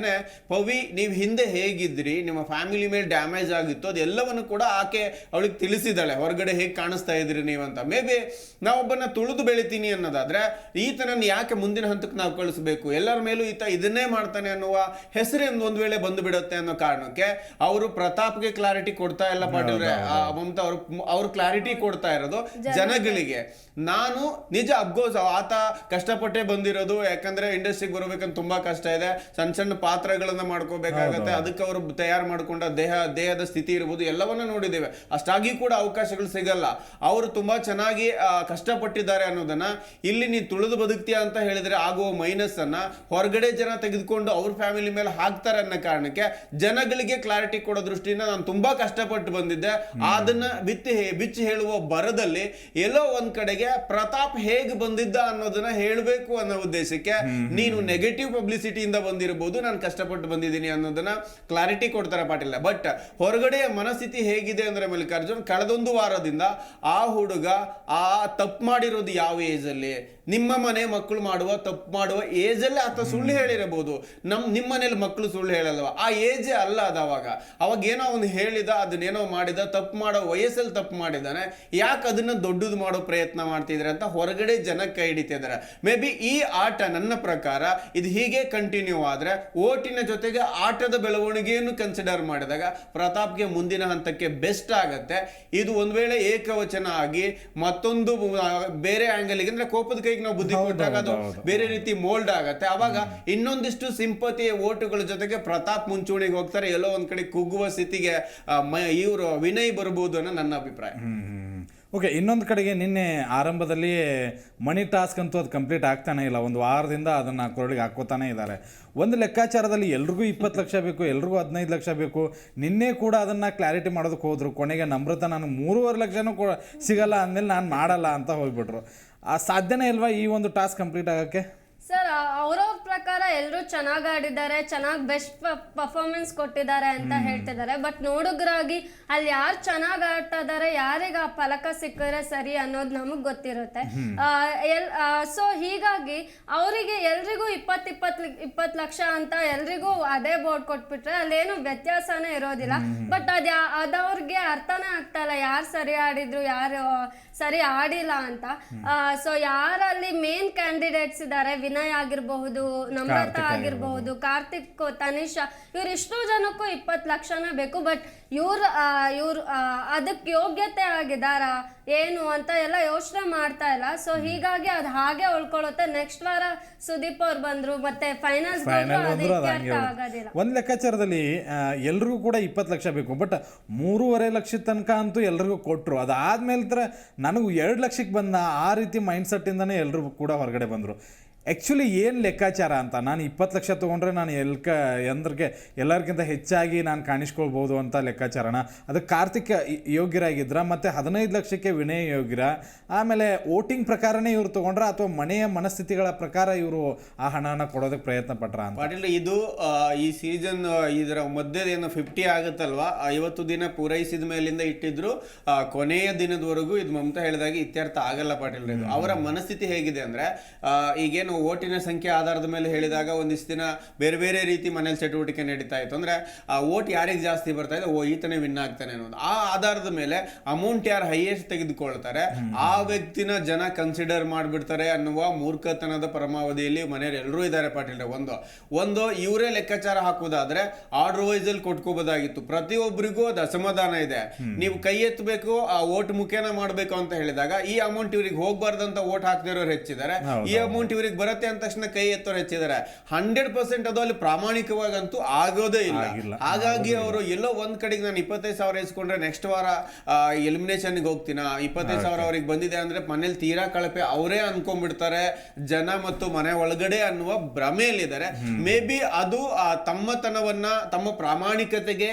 ಪವಿ ನೀವು ಹಿಂದೆ ಹೇಗಿದ್ರಿ? ನಿಮ್ಮ ಫ್ಯಾಮಿಲಿ ಮೇಲೆ ಡ್ಯಾಮೇಜ್ ಆಗಿತ್ತು. ಅದೆಲ್ಲವನ್ನು ಕೂಡ ಆಕೆ ಅವಳಿಗೆ ತಿಳಿಸಿದಾಳೆ ಹೊರಗಡೆ ಹೇಗೆ ಕಾಣಿಸ್ತಾ ಇದ್ರಿ ನೀವಂತ ಮೇ ಬಿ ನಾವೊಬ್ಬನ ತುಳಿದು ಬೆಳಿತೀನಿ ಅನ್ನೋದಾದ್ರೆ ಈತನನ್ನು ಯಾಕೆ ಮುಂದಿನ ಹಂತಕ್ಕೆ ನಾವು ಕಳಿಸ್ಬೇಕು? ಎಲ್ಲರ ಮೇಲೂ ಈತ ಇದನ್ನೇ ಮಾಡ್ತಾನೆ ಅನ್ನುವ ಹೆಸರು ಒಂದ್ ವೇಳೆ ಬಂದು ಬಿಡುತ್ತೆ ಅನ್ನೋ ಕಾರಣಕ್ಕೆ ಅವರು ಪ್ರತಾಪ್ಗೆ ಕ್ಲಾರಿಟಿ ಕೊಡ್ತಾ ಇಲ್ಲ ಪಾಟೀಲ್ರೆ ಆ, ಮಮತಾ ಅವರು ಅವ್ರು ಕ್ಲಾರಿಟಿ ಕೊಡ್ತಾ ಇರೋದು ಜನಗಳಿಗೆ. ನಾನು ನಿಜ ಅಬ್ಗೋಸ್ ಆತ ಕಷ್ಟಪಟ್ಟೆ ಬಂದಿರೋದು ಯಾಕಂದ್ರೆ ಇಂಡಸ್ಟ್ರಿಗೆ ಬರಬೇಕಂತ ತುಂಬಾ ಕಷ್ಟ ಇದೆ. ಸಣ್ಣ ಸಣ್ಣ ಪಾತ್ರಗಳನ್ನ ಮಾಡ್ಕೋಬೇಕಾಗತ್ತೆ. ಅದಕ್ಕೆ ಅವರು ತಯಾರು ಮಾಡ್ಕೊಂಡ ದೇಹ ದೇಹದ ಸ್ಥಿತಿ ಇರ್ಬೋದು ಎಲ್ಲವನ್ನ ನೋಡಿದ್ದೇವೆ. ಅಷ್ಟಾಗಿ ಕೂಡ ಅವಕಾಶಗಳು ಸಿಗಲ್ಲ. ಅವರು ತುಂಬಾ ಚೆನ್ನಾಗಿ ಆ, ಕಷ್ಟಪಟ್ಟಿದ್ದಾರೆ ಅನ್ನೋದನ್ನ ಇಲ್ಲಿ ನೀ ತುಳಿದು ಬದುಕ್ತೀಯ ಅಂತ ಹೇಳಿದ್ರೆ ಆಗುವ ಮೈನಸ್ ಅನ್ನ ಹೊರಗಡೆ ಜನ ತೆಗೆದುಕೊಂಡು ಅವ್ರ ಫ್ಯಾಮಿಲಿ ಮೇಲೆ ಹಾಕ್ತಾರೆ ಅನ್ನೋ ಕಾರಣಕ್ಕೆ ಜನಗಳಿಗೆ ಕ್ಲಾರಿಟಿ ಕೊಡೋ ದೃಷ್ಟಿಯಿಂದ ನಾನು ತುಂಬಾ ಕಷ್ಟಪಟ್ಟು ಬಂದಿದ್ದೆ. ಅದನ್ನ ಬಿತ್ತಿ ಬಿಚ್ಚಿ ಹೇಳುವ ಬರದಲ್ಲಿ ಎಲ್ಲೋ ಒಂದ್ ಕಡೆಗೆ ಪ್ರತಾಪ್ ಹೇಗೆ ಬಂದಿದ್ದ ಅನ್ನೋದನ್ನ ಹೇಳಬೇಕು ಅನ್ನೋ ಉದ್ದೇಶಕ್ಕೆ ನೀನು ನೆಗೆಟಿವ್ ಪಬ್ಲಿಸಿಟಿಯಿಂದ ಬಂದಿರಬಹುದು ನಾನು ಕಷ್ಟಪಟ್ಟು ಬಂದಿದ್ದೀನಿ ಅನ್ನೋದನ್ನ ಕ್ಲಾರಿಟಿ ಕೊಡ್ತಾರೆ ಪಾಟೀಲ್. ಬಟ್ ಹೊರಗಡೆಯ ಮನಸ್ಥಿತಿ ಹೇಗಿದೆ ಅಂದ್ರೆ ಮಲ್ಲಿಕಾರ್ಜುನ್ ಕಳೆದೊಂದು ವಾರದಿಂದ ಆ ಹುಡುಗ ಆ ತಪ್ಪು ಮಾಡಿರೋದು ಯಾವ ಏಜ್ ಅಲ್ಲಿ? ನಿಮ್ಮ ಮನೆ ಮಕ್ಕಳು ಮಾಡುವ ತಪ್ಪು ಮಾಡುವ ಏಜ್ ಅಲ್ಲಿ ಆತ ಸುಳ್ಳು ಹೇಳಿರಬಹುದು. ನಿಮ್ಮ ಮನೇಲಿ ಮಕ್ಕಳು ಸುಳ್ಳು ಹೇಳಲ್ವ? ಆ ಏಜೇ ಅಲ್ಲ ಅದು ಅವಾಗ. ಅವಾಗ ಏನೋ ಅವನು ಹೇಳಿದ ಅದನ್ನೇನೋ ಮಾಡಿದ ತಪ್ಪು ಮಾಡೋ ವಯಸ್ಸಲ್ಲಿ ತಪ್ಪು ಮಾಡಿದ್ದಾನೆ ಯಾಕೆ ಅದನ್ನ ದೊಡ್ಡದು ಮಾಡೋ ಪ್ರಯತ್ನ ಮಾಡ್ತಿದ್ರೆ ಅಂತ ಹೊರಗಡೆ ಜನ ಕೈ ಹಿಡಿತಿದ್ದಾರೆ ಮೇ ಬಿ ಈ ಆಟ ನನ್ನ ಪ್ರಕಾರ ಇದು ಹೀಗೆ ಕಂಟಿನ್ಯೂ ಆದರೆ ಓಟಿನ ಜೊತೆಗೆ ಆಟದ ಬೆಳವಣಿಗೆಯನ್ನು ಕನ್ಸಿಡರ್ ಮಾಡಿದಾಗ ಪ್ರತಾಪ್ಗೆ ಮುಂದಿನ ಹಂತಕ್ಕೆ ಬೆಸ್ಟ್ ಆಗುತ್ತೆ. ಇದು ಒಂದು ವೇಳೆ ಏಕವಚನ ಆಗಿ ಮತ್ತೊಂದು ಬೇರೆ ಆ್ಯಂಗಲ್ಗೆ ಅಂದರೆ ಕೋಪದ ಕೈಗೆ ನಾವು ಬುದ್ಧಿ ಕೊಟ್ಟಾಗ ಅದು ಬೇರೆ ರೀತಿ ಮೋಲ್ಡ್ ಆಗುತ್ತೆ. ಅವಾಗ ಇನ್ನೊಂದಿಷ್ಟು ಸಿಂಪತಿಯ ಓಟುಗಳ ಜೊತೆಗೆ ಪ್ರತಾಪ್ ಮುಂಚೂಣಿಗೆ ಹೋಗ್ತಾರೆ. ಎಲ್ಲೋ ಒಂದ್ ಕಡೆ ಕುಗ್ಗುವ ಸ್ಥಿತಿಗೆ ಇವರು ವಿನಯ್ ಬರಬಹುದು ಅನ್ನೋ ನನ್ನ ಅಭಿಪ್ರಾಯ. ಓಕೆ, ಇನ್ನೊಂದು ಕಡೆಗೆ ನಿನ್ನೆ ಆರಂಭದಲ್ಲಿ ಮನಿ ಟಾಸ್ಕ್ ಅಂತೂ ಅದು ಕಂಪ್ಲೀಟ್ ಆಗ್ತಾನೆ ಇಲ್ಲ. ಒಂದು ವಾರದಿಂದ ಅದನ್ನು ಕೊರಳಿಗೆ ಹಾಕೋತಾನೆ ಇದ್ದಾರೆ. ಒಂದು ಲೆಕ್ಕಾಚಾರದಲ್ಲಿ ಎಲ್ರಿಗೂ ಇಪ್ಪತ್ತು ಲಕ್ಷ ಬೇಕು, ಎಲ್ರಿಗೂ ಹದಿನೈದು ಲಕ್ಷ ಬೇಕು. ನಿನ್ನೆ ಕೂಡ ಅದನ್ನು ಕ್ಲಾರಿಟಿ ಮಾಡೋದಕ್ಕೆ ಹೋದರು. ಕೊನೆಗೆ ನಮ್ರತ ನಾನು ಮೂರುವರೆ ಲಕ್ಷನೂ ಕೂಡ ಸಿಗಲ್ಲ ಅಂದಮೇಲೆ ನಾನು ಮಾಡಲ್ಲ ಅಂತ ಹೋಗ್ಬಿಟ್ರು. ಆ, ಸಾಧ್ಯನೇ ಇಲ್ವಾ ಈ ಒಂದು ಟಾಸ್ಕ್ ಕಂಪ್ಲೀಟ್ ಆಗೋಕ್ಕೆ? ಸರ್ ಅವ್ರವ್ರ ಪ್ರಕಾರ ಎಲ್ಲರೂ ಚೆನ್ನಾಗಿ ಆಡಿದ್ದಾರೆ ಚೆನ್ನಾಗಿ ಬೆಸ್ಟ್ ಪರ್ಫಾರ್ಮೆನ್ಸ್ ಕೊಟ್ಟಿದ್ದಾರೆ ಅಂತ ಹೇಳ್ತಿದ್ದಾರೆ. ಬಟ್ ನೋಡುಗರಾಗಿ ಅಲ್ಲಿ ಯಾರು ಚೆನ್ನಾಗಿ ಆಡ್ತಾ ಇದಾರೆ ಯಾರಿಗೆ ಆ ಫಲಕ ಸಿಕ್ಕಿದ್ರೆ ಸರಿ ಅನ್ನೋದು ನಮಗೆ ಗೊತ್ತಿರುತ್ತೆ. ಎಲ್ ಸೊ ಹೀಗಾಗಿ ಅವರಿಗೆ ಎಲ್ರಿಗೂ ಇಪ್ಪತ್ತು ಇಪ್ಪತ್ತು ಇಪ್ಪತ್ತು ಲಕ್ಷ ಅಂತ ಎಲ್ರಿಗೂ ಅದೇ ಬೋರ್ಡ್ ಕೊಟ್ಬಿಟ್ರೆ ಅಲ್ಲೇನು ವ್ಯತ್ಯಾಸನೇ ಇರೋದಿಲ್ಲ. ಬಟ್ ಅದ ಅದವ್ರಿಗೆ ಅರ್ಥನೇ ಆಗ್ತಾ ಇಲ್ಲ ಯಾರು ಸರಿ ಆಡಿದ್ರು ಯಾರು ಸರಿ ಆಡಿಲ್ಲ ಅಂತ. ಸೊ ಯಾರಲ್ಲಿ ಮೇನ್ ಕ್ಯಾಂಡಿಡೇಟ್ಸ್ ಇದ್ದಾರೆ ವಿನಯ್ ಆಗಿರಬಹುದು ನಮ್ರತಾ ಆಗಿರಬಹುದು ಕಾರ್ತಿಕ್ ತನಿಷಾ ಇವ್ರು ಇಷ್ಟು ಜನಕ್ಕೂ ಇಪ್ಪತ್ತು ಲಕ್ಷನೇ ಬೇಕು ಬಟ್ ಇವ್ರ ಇವ್ರು ಅದಕ್ಕೆ ಯೋಗ್ಯತೆ ಆಗಿದಾರ ಏನು ಅಂತ ಎಲ್ಲ ಯೋಚನೆ ಮಾಡ್ತಾ ಇಲ್ಲ. ಸೊ ಹೀಗಾಗಿ ಅದು ಹಾಗೆ ಉಳ್ಕೊಳ್ಳುತ್ತೆ. ನೆಕ್ಸ್ಟ್ ವಾರ ಸುದೀಪ್ ಅವ್ರು ಬಂದ್ರು ಮತ್ತೆ ಫೈನಾನ್ಸ್ ಆಗೋದಿಲ್ಲ. ಒಂದು ಲೆಕ್ಕಾಚಾರದಲ್ಲಿ ಎಲ್ರಿಗೂ ಕೂಡ ಇಪ್ಪತ್ತು ಲಕ್ಷ ಬೇಕು. ಬಟ್ ಮೂರುವರೆ ಲಕ್ಷದ ತನಕ ಅಂತೂ ಎಲ್ರಿಗೂ ಕೊಟ್ಟರು ಅದಾದ್ಮೇಲೆ ನನಗೂ ಎರಡು ಲಕ್ಷಕ್ಕೆ ಬಂದ ಆ ರೀತಿ ಮೈಂಡ್ ಸೆಟ್ ಇಂದಾನೆ ಎಲ್ಲರೂ ಕೂಡ ಹೊರಗಡೆ ಬಂದರು. ಆ್ಯಕ್ಚುಲಿ ಏನು ಲೆಕ್ಕಾಚಾರ ಅಂತ? ನಾನು ಇಪ್ಪತ್ತು ಲಕ್ಷ ತೊಗೊಂಡ್ರೆ ನಾನು ಎಲ್ಕ ಎಂದ್ರಿಗೆ ಎಲ್ಲರಿಗಿಂತ ಹೆಚ್ಚಾಗಿ ನಾನು ಕಾಣಿಸ್ಕೊಳ್ಬೋದು ಅಂತ ಲೆಕ್ಕಾಚಾರನ. ಅದು ಕಾರ್ತಿಕ ಯೋಗ್ಯರಾಗಿದ್ರ ಮತ್ತು ಹದಿನೈದು ಲಕ್ಷಕ್ಕೆ ವಿನಯ ಯೋಗ್ಯರ ಆಮೇಲೆ ವೋಟಿಂಗ್ ಪ್ರಕಾರನೇ ಇವರು ತೊಗೊಂಡ್ರ ಅಥವಾ ಮನೆಯ ಮನಸ್ಥಿತಿಗಳ ಪ್ರಕಾರ ಇವರು ಆ ಹಣನ ಕೊಡೋದಕ್ಕೆ ಪ್ರಯತ್ನ ಪಟ್ರ ಅಂತ? ಇದು ಈ ಸೀಸನ್ ಇದರ ಮಧ್ಯದೇನು ಫಿಫ್ಟಿ ಆಗುತ್ತಲ್ವಾ? ಐವತ್ತು ದಿನ ಪೂರೈಸಿದ ಮೇಲಿಂದ ಇಟ್ಟಿದ್ರು ಕೊನೆಯ ದಿನದವರೆಗೂ ಇದು ಮಮತಾ ಹೇಳಿದಾಗ ಇತ್ಯರ್ಥ ಆಗಲ್ಲ ಪಾಟೀಲ್ ಅವರ ಮನಸ್ಥಿತಿ ಹೇಗಿದೆ ಅಂದರೆ ಆ, ಈಗೇನು ಓಟಿನ ಸಂಖ್ಯೆ ಆಧಾರದ ಮೇಲೆ ಹೇಳಿದಾಗ ಒಂದಿಷ್ಟು ದಿನ ಬೇರೆ ಬೇರೆ ರೀತಿ ಮನೇಲಿ ಚಟುವಟಿಕೆ ನಡೀತಾ ಇತ್ತು. ಅಂದರೆ ಆ ಓಟ್ ಯಾರಿಗೆ ಜಾಸ್ತಿ ಬರ್ತಾ ಇದೆ ಓ ಈತನೇ ವಿನ್ ಆಗ್ತಾನೆ ಅನ್ನೋದು. ಆ ಆಧಾರದ ಮೇಲೆ ಅಮೌಂಟ್ ಯಾರು ಹೈಯೆಸ್ಟ್ ತೆಗೆದುಕೊಳ್ತಾರೆ ಆ ವ್ಯಕ್ತಿನ ಜನ ಕನ್ಸಿಡರ್ ಮಾಡಿಬಿಡ್ತಾರೆ ಅನ್ನುವ ಮೂರ್ಖತನದ ಪರಮಾವಧಿಯಲ್ಲಿ ಮನೆಯಲ್ಲಿ ಎಲ್ಲರೂ ಇದ್ದಾರೆ ಪಾಟೀಲ್ರೆ ಒಂದು. ಒಂದು ಇವರೇ ಲೆಕ್ಕಾಚಾರ ಹಾಕೋದಾದ್ರೆ ಆರ್ಡರ್ ವೈಸ್ ಅಲ್ಲಿ ಕೊಟ್ಕೋಬೋದಾಗಿತ್ತು. ಪ್ರತಿಯೊಬ್ಬರಿಗೂ ಅದು ಅಸಮಾಧಾನ ಇದೆ. ನೀವು ಕೈ ಎತ್ತಬೇಕು ಆ ಓಟ್ ಮುಖೇನ ಮಾಡಬೇಕು ಅಂತ ಹೇಳಿದಾಗ ಈ ಅಮೌಂಟ್ ಇವ್ರಿಗೆ ಹೋಗ್ಬಾರ್ದಂತ ಓಟ್ ಹಾಕ್ದಿರೋರು ಹೆಚ್ಚಿದ್ದಾರೆ. ಈ ಅಮೌಂಟ್ ಇವ್ರಿಗೆ ಬರುತ್ತೆ ಅಂದ ತಕ್ಷಣ ಕೈ ಎತ್ತರ ಹೆಚ್ಚಿದ್ದಾರೆ ಹಂಡ್ರೆಡ್ ಪರ್ಸೆಂಟ್ ಅದು ಅಲ್ಲಿ ಪ್ರಾಮಾಣಿಕವಾಗಂತೂ ಆಗೋದೇ ಇಲ್ಲ. ಹಾಗಾಗಿ ಅವರು ಎಲ್ಲೋ ಒಂದ್ ಕಡೆಗೆ ನಾನು ಇಪ್ಪತ್ತೈದು ಸಾವಿರ ಇಸ್ಕೊಂಡ್ರೆ ನೆಕ್ಸ್ಟ್ ವಾರ ಎಲಿಮಿನೇಷನ್ ಹೋಗ್ತೀನ? ಇಪ್ಪತ್ತೈದು ಸಾವಿರ ಅವ್ರಿಗೆ ಬಂದಿದೆ ಅಂದ್ರೆ ಮನೇಲಿ ತೀರಾ ಕಳಪೆ ಅವರೇ ಅನ್ಕೊಂಡ್ಬಿಡ್ತಾರೆ. ಜನ ಮತ್ತು ಮನೆ ಒಳಗಡೆ ಅನ್ನುವ ಭ್ರಮೆಯಲ್ಲಿದ್ದಾರೆ. ಮೇ ಬಿ ಅದು ತಮ್ಮತನವನ್ನ ತಮ್ಮ ಪ್ರಾಮಾಣಿಕತೆಗೆ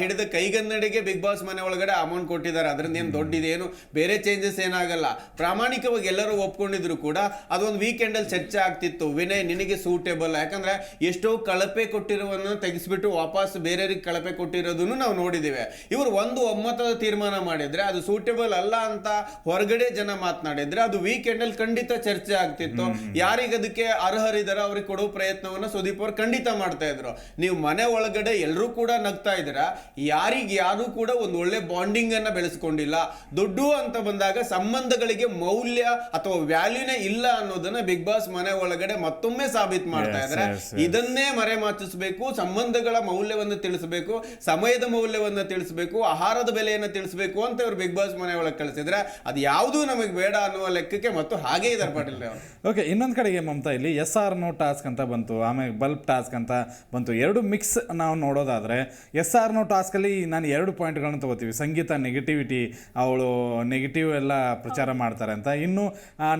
ಹಿಡಿದ ಕೈಗನ್ನಡಿಗೆ ಬಿಗ್ ಬಾಸ್ ಮನೆ ಒಳಗಡೆ ಅಮೌಂಟ್ ಕೊಟ್ಟಿದ್ದಾರೆ. ಅದರಿಂದ ಏನು ದೊಡ್ಡದೇನು? ಬೇರೆ ಚೇಂಜಸ್ ಏನಾಗಲ್ಲ. ಪ್ರಾಮಾಣಿಕವಾಗಿ ಎಲ್ಲರೂ ಒಪ್ಕೊಂಡಿದ್ರು ಕೂಡ ಅದೊಂದು ವೀಕೆಂಡ್ ಅಲ್ಲಿ ಚರ್ಚೆ ಆಗ್ತಿತ್ತು ವಿನಯ್ ನಿನಗೆ ಸೂಟೇಬಲ್ ಯಾಕಂದ್ರೆ ಎಷ್ಟೋ ಕಳಪೆ ಕೊಟ್ಟಿರುವನ್ನ ತೆಗೆಸ್ಬಿಟ್ಟು ವಾಪಸ್ ಬೇರೆಯವ್ರಿಗೆ ಕಳಪೆ ಕೊಟ್ಟಿರೋದನ್ನು ನಾವು ನೋಡಿದ್ದೇವೆ ಇವರು ಒಂದು ಒಮ್ಮತದ ತೀರ್ಮಾನ ಮಾಡಿದ್ರೆ ಅದು ಸೂಟೇಬಲ್ ಅಲ್ಲ ಅಂತ ಹೊರಗಡೆ ಜನ ಮಾತನಾಡಿದ್ರೆ ಅದು ವೀಕೆಂಡ್ ಅಲ್ಲಿ ಖಂಡಿತ ಚರ್ಚೆ ಆಗ್ತಿತ್ತು. ಯಾರಿಗ ಅದಕ್ಕೆ ಅರ್ಹರಿದಾರ ಅವ್ರಿಗೆ ಕೊಡೋ ಪ್ರಯತ್ನವನ್ನ ಸುದೀಪ್ ಅವರು ಖಂಡಿತ ಮಾಡ್ತಾ ಇದ್ರು. ನೀವು ಮನೆ ಒಳಗಡೆ ಎಲ್ಲರೂ ಕೂಡ ನಗ್ತಾ ಇದ್ದೀರಾ? ಯಾರಿಗೆ ಯಾರು ಕೂಡ ಒಂದು ಒಳ್ಳೆ ಬಾಂಡಿಂಗ್ ಅನ್ನ ಬೆಳೆಸ್ಕೊಂಡಿಲ್ಲ. ದುಡ್ಡು ಅಂತ ಬಂದಾಗ ಸಂಬಂಧಗಳಿಗೆ ಮೌಲ್ಯ ಅಥವಾ ವ್ಯಾಲ್ಯೂನೇ ಇಲ್ಲ ಅನ್ನೋದನ್ನ ಬಿಗ್ ಬಾಸ್ ಮನೆ ಒಳಗಡೆ ಮತ್ತೊಮ್ಮೆ ಸಾಬೀತ್ ಮಾಡ್ತಾ ಇದ್ರೆ. ಇದ್ದಾರೆ ಇದನ್ನೇ ಮರೆಮಾಚಿಸಬೇಕು ಸಂಬಂಧಗಳ ಮೌಲ್ಯವನ್ನು ತಿಳಿಸಬೇಕು ಸಮಯದ ಮೌಲ್ಯವನ್ನು ತಿಳಿಸಬೇಕು ಆಹಾರದ ಬೆಲೆಯನ್ನು ತಿಳಿಸಬೇಕು ಅಂತ ಇವರು ಬಿಗ್ ಬಾಸ್ ಮನೆ ಒಳಗೆ ಕಳಿಸಿದ್ರೆ ಅದು ಯಾವುದೂ ನಮಗೆ ಬೇಡ ಅನ್ನುವ ಲೆಕ್ಕಕ್ಕೆ ಮತ್ತು ಹಾಗೆ ಇದ್ದಾರೆ ಪಾಟೀಲ್ ಓಕೆ ಇನ್ನೊಂದು ಕಡೆಗೆ ಮಮತಾ ಇಲ್ಲಿ ಎಸ್ ಆರ್ ನೋ ಟಾಸ್ಕ್ ಅಂತ ಬಂತು ಆಮೇಲೆ ಬಲ್ಬ್ ಟಾಸ್ಕ್ ಅಂತ ಬಂತು. ಎರಡು ಮಿಕ್ಸ್ ನಾವು ನೋಡೋದಾದ್ರೆ ಎಸ್ ಆರ್ ನೋ ಟಾಸ್ಕಲ್ಲಿ ನಾನು ಎರಡು ಪಾಯಿಂಟ್ಗಳನ್ನು ತಗೋತೀವಿ. ಸಂಗೀತ ನೆಗೆಟಿವಿಟಿ ಅವಳು ನೆಗೆಟಿವ್ ಎಲ್ಲ ಪ್ರಚಾರ ಮಾಡ್ತಾರೆ ಅಂತ. ಇನ್ನು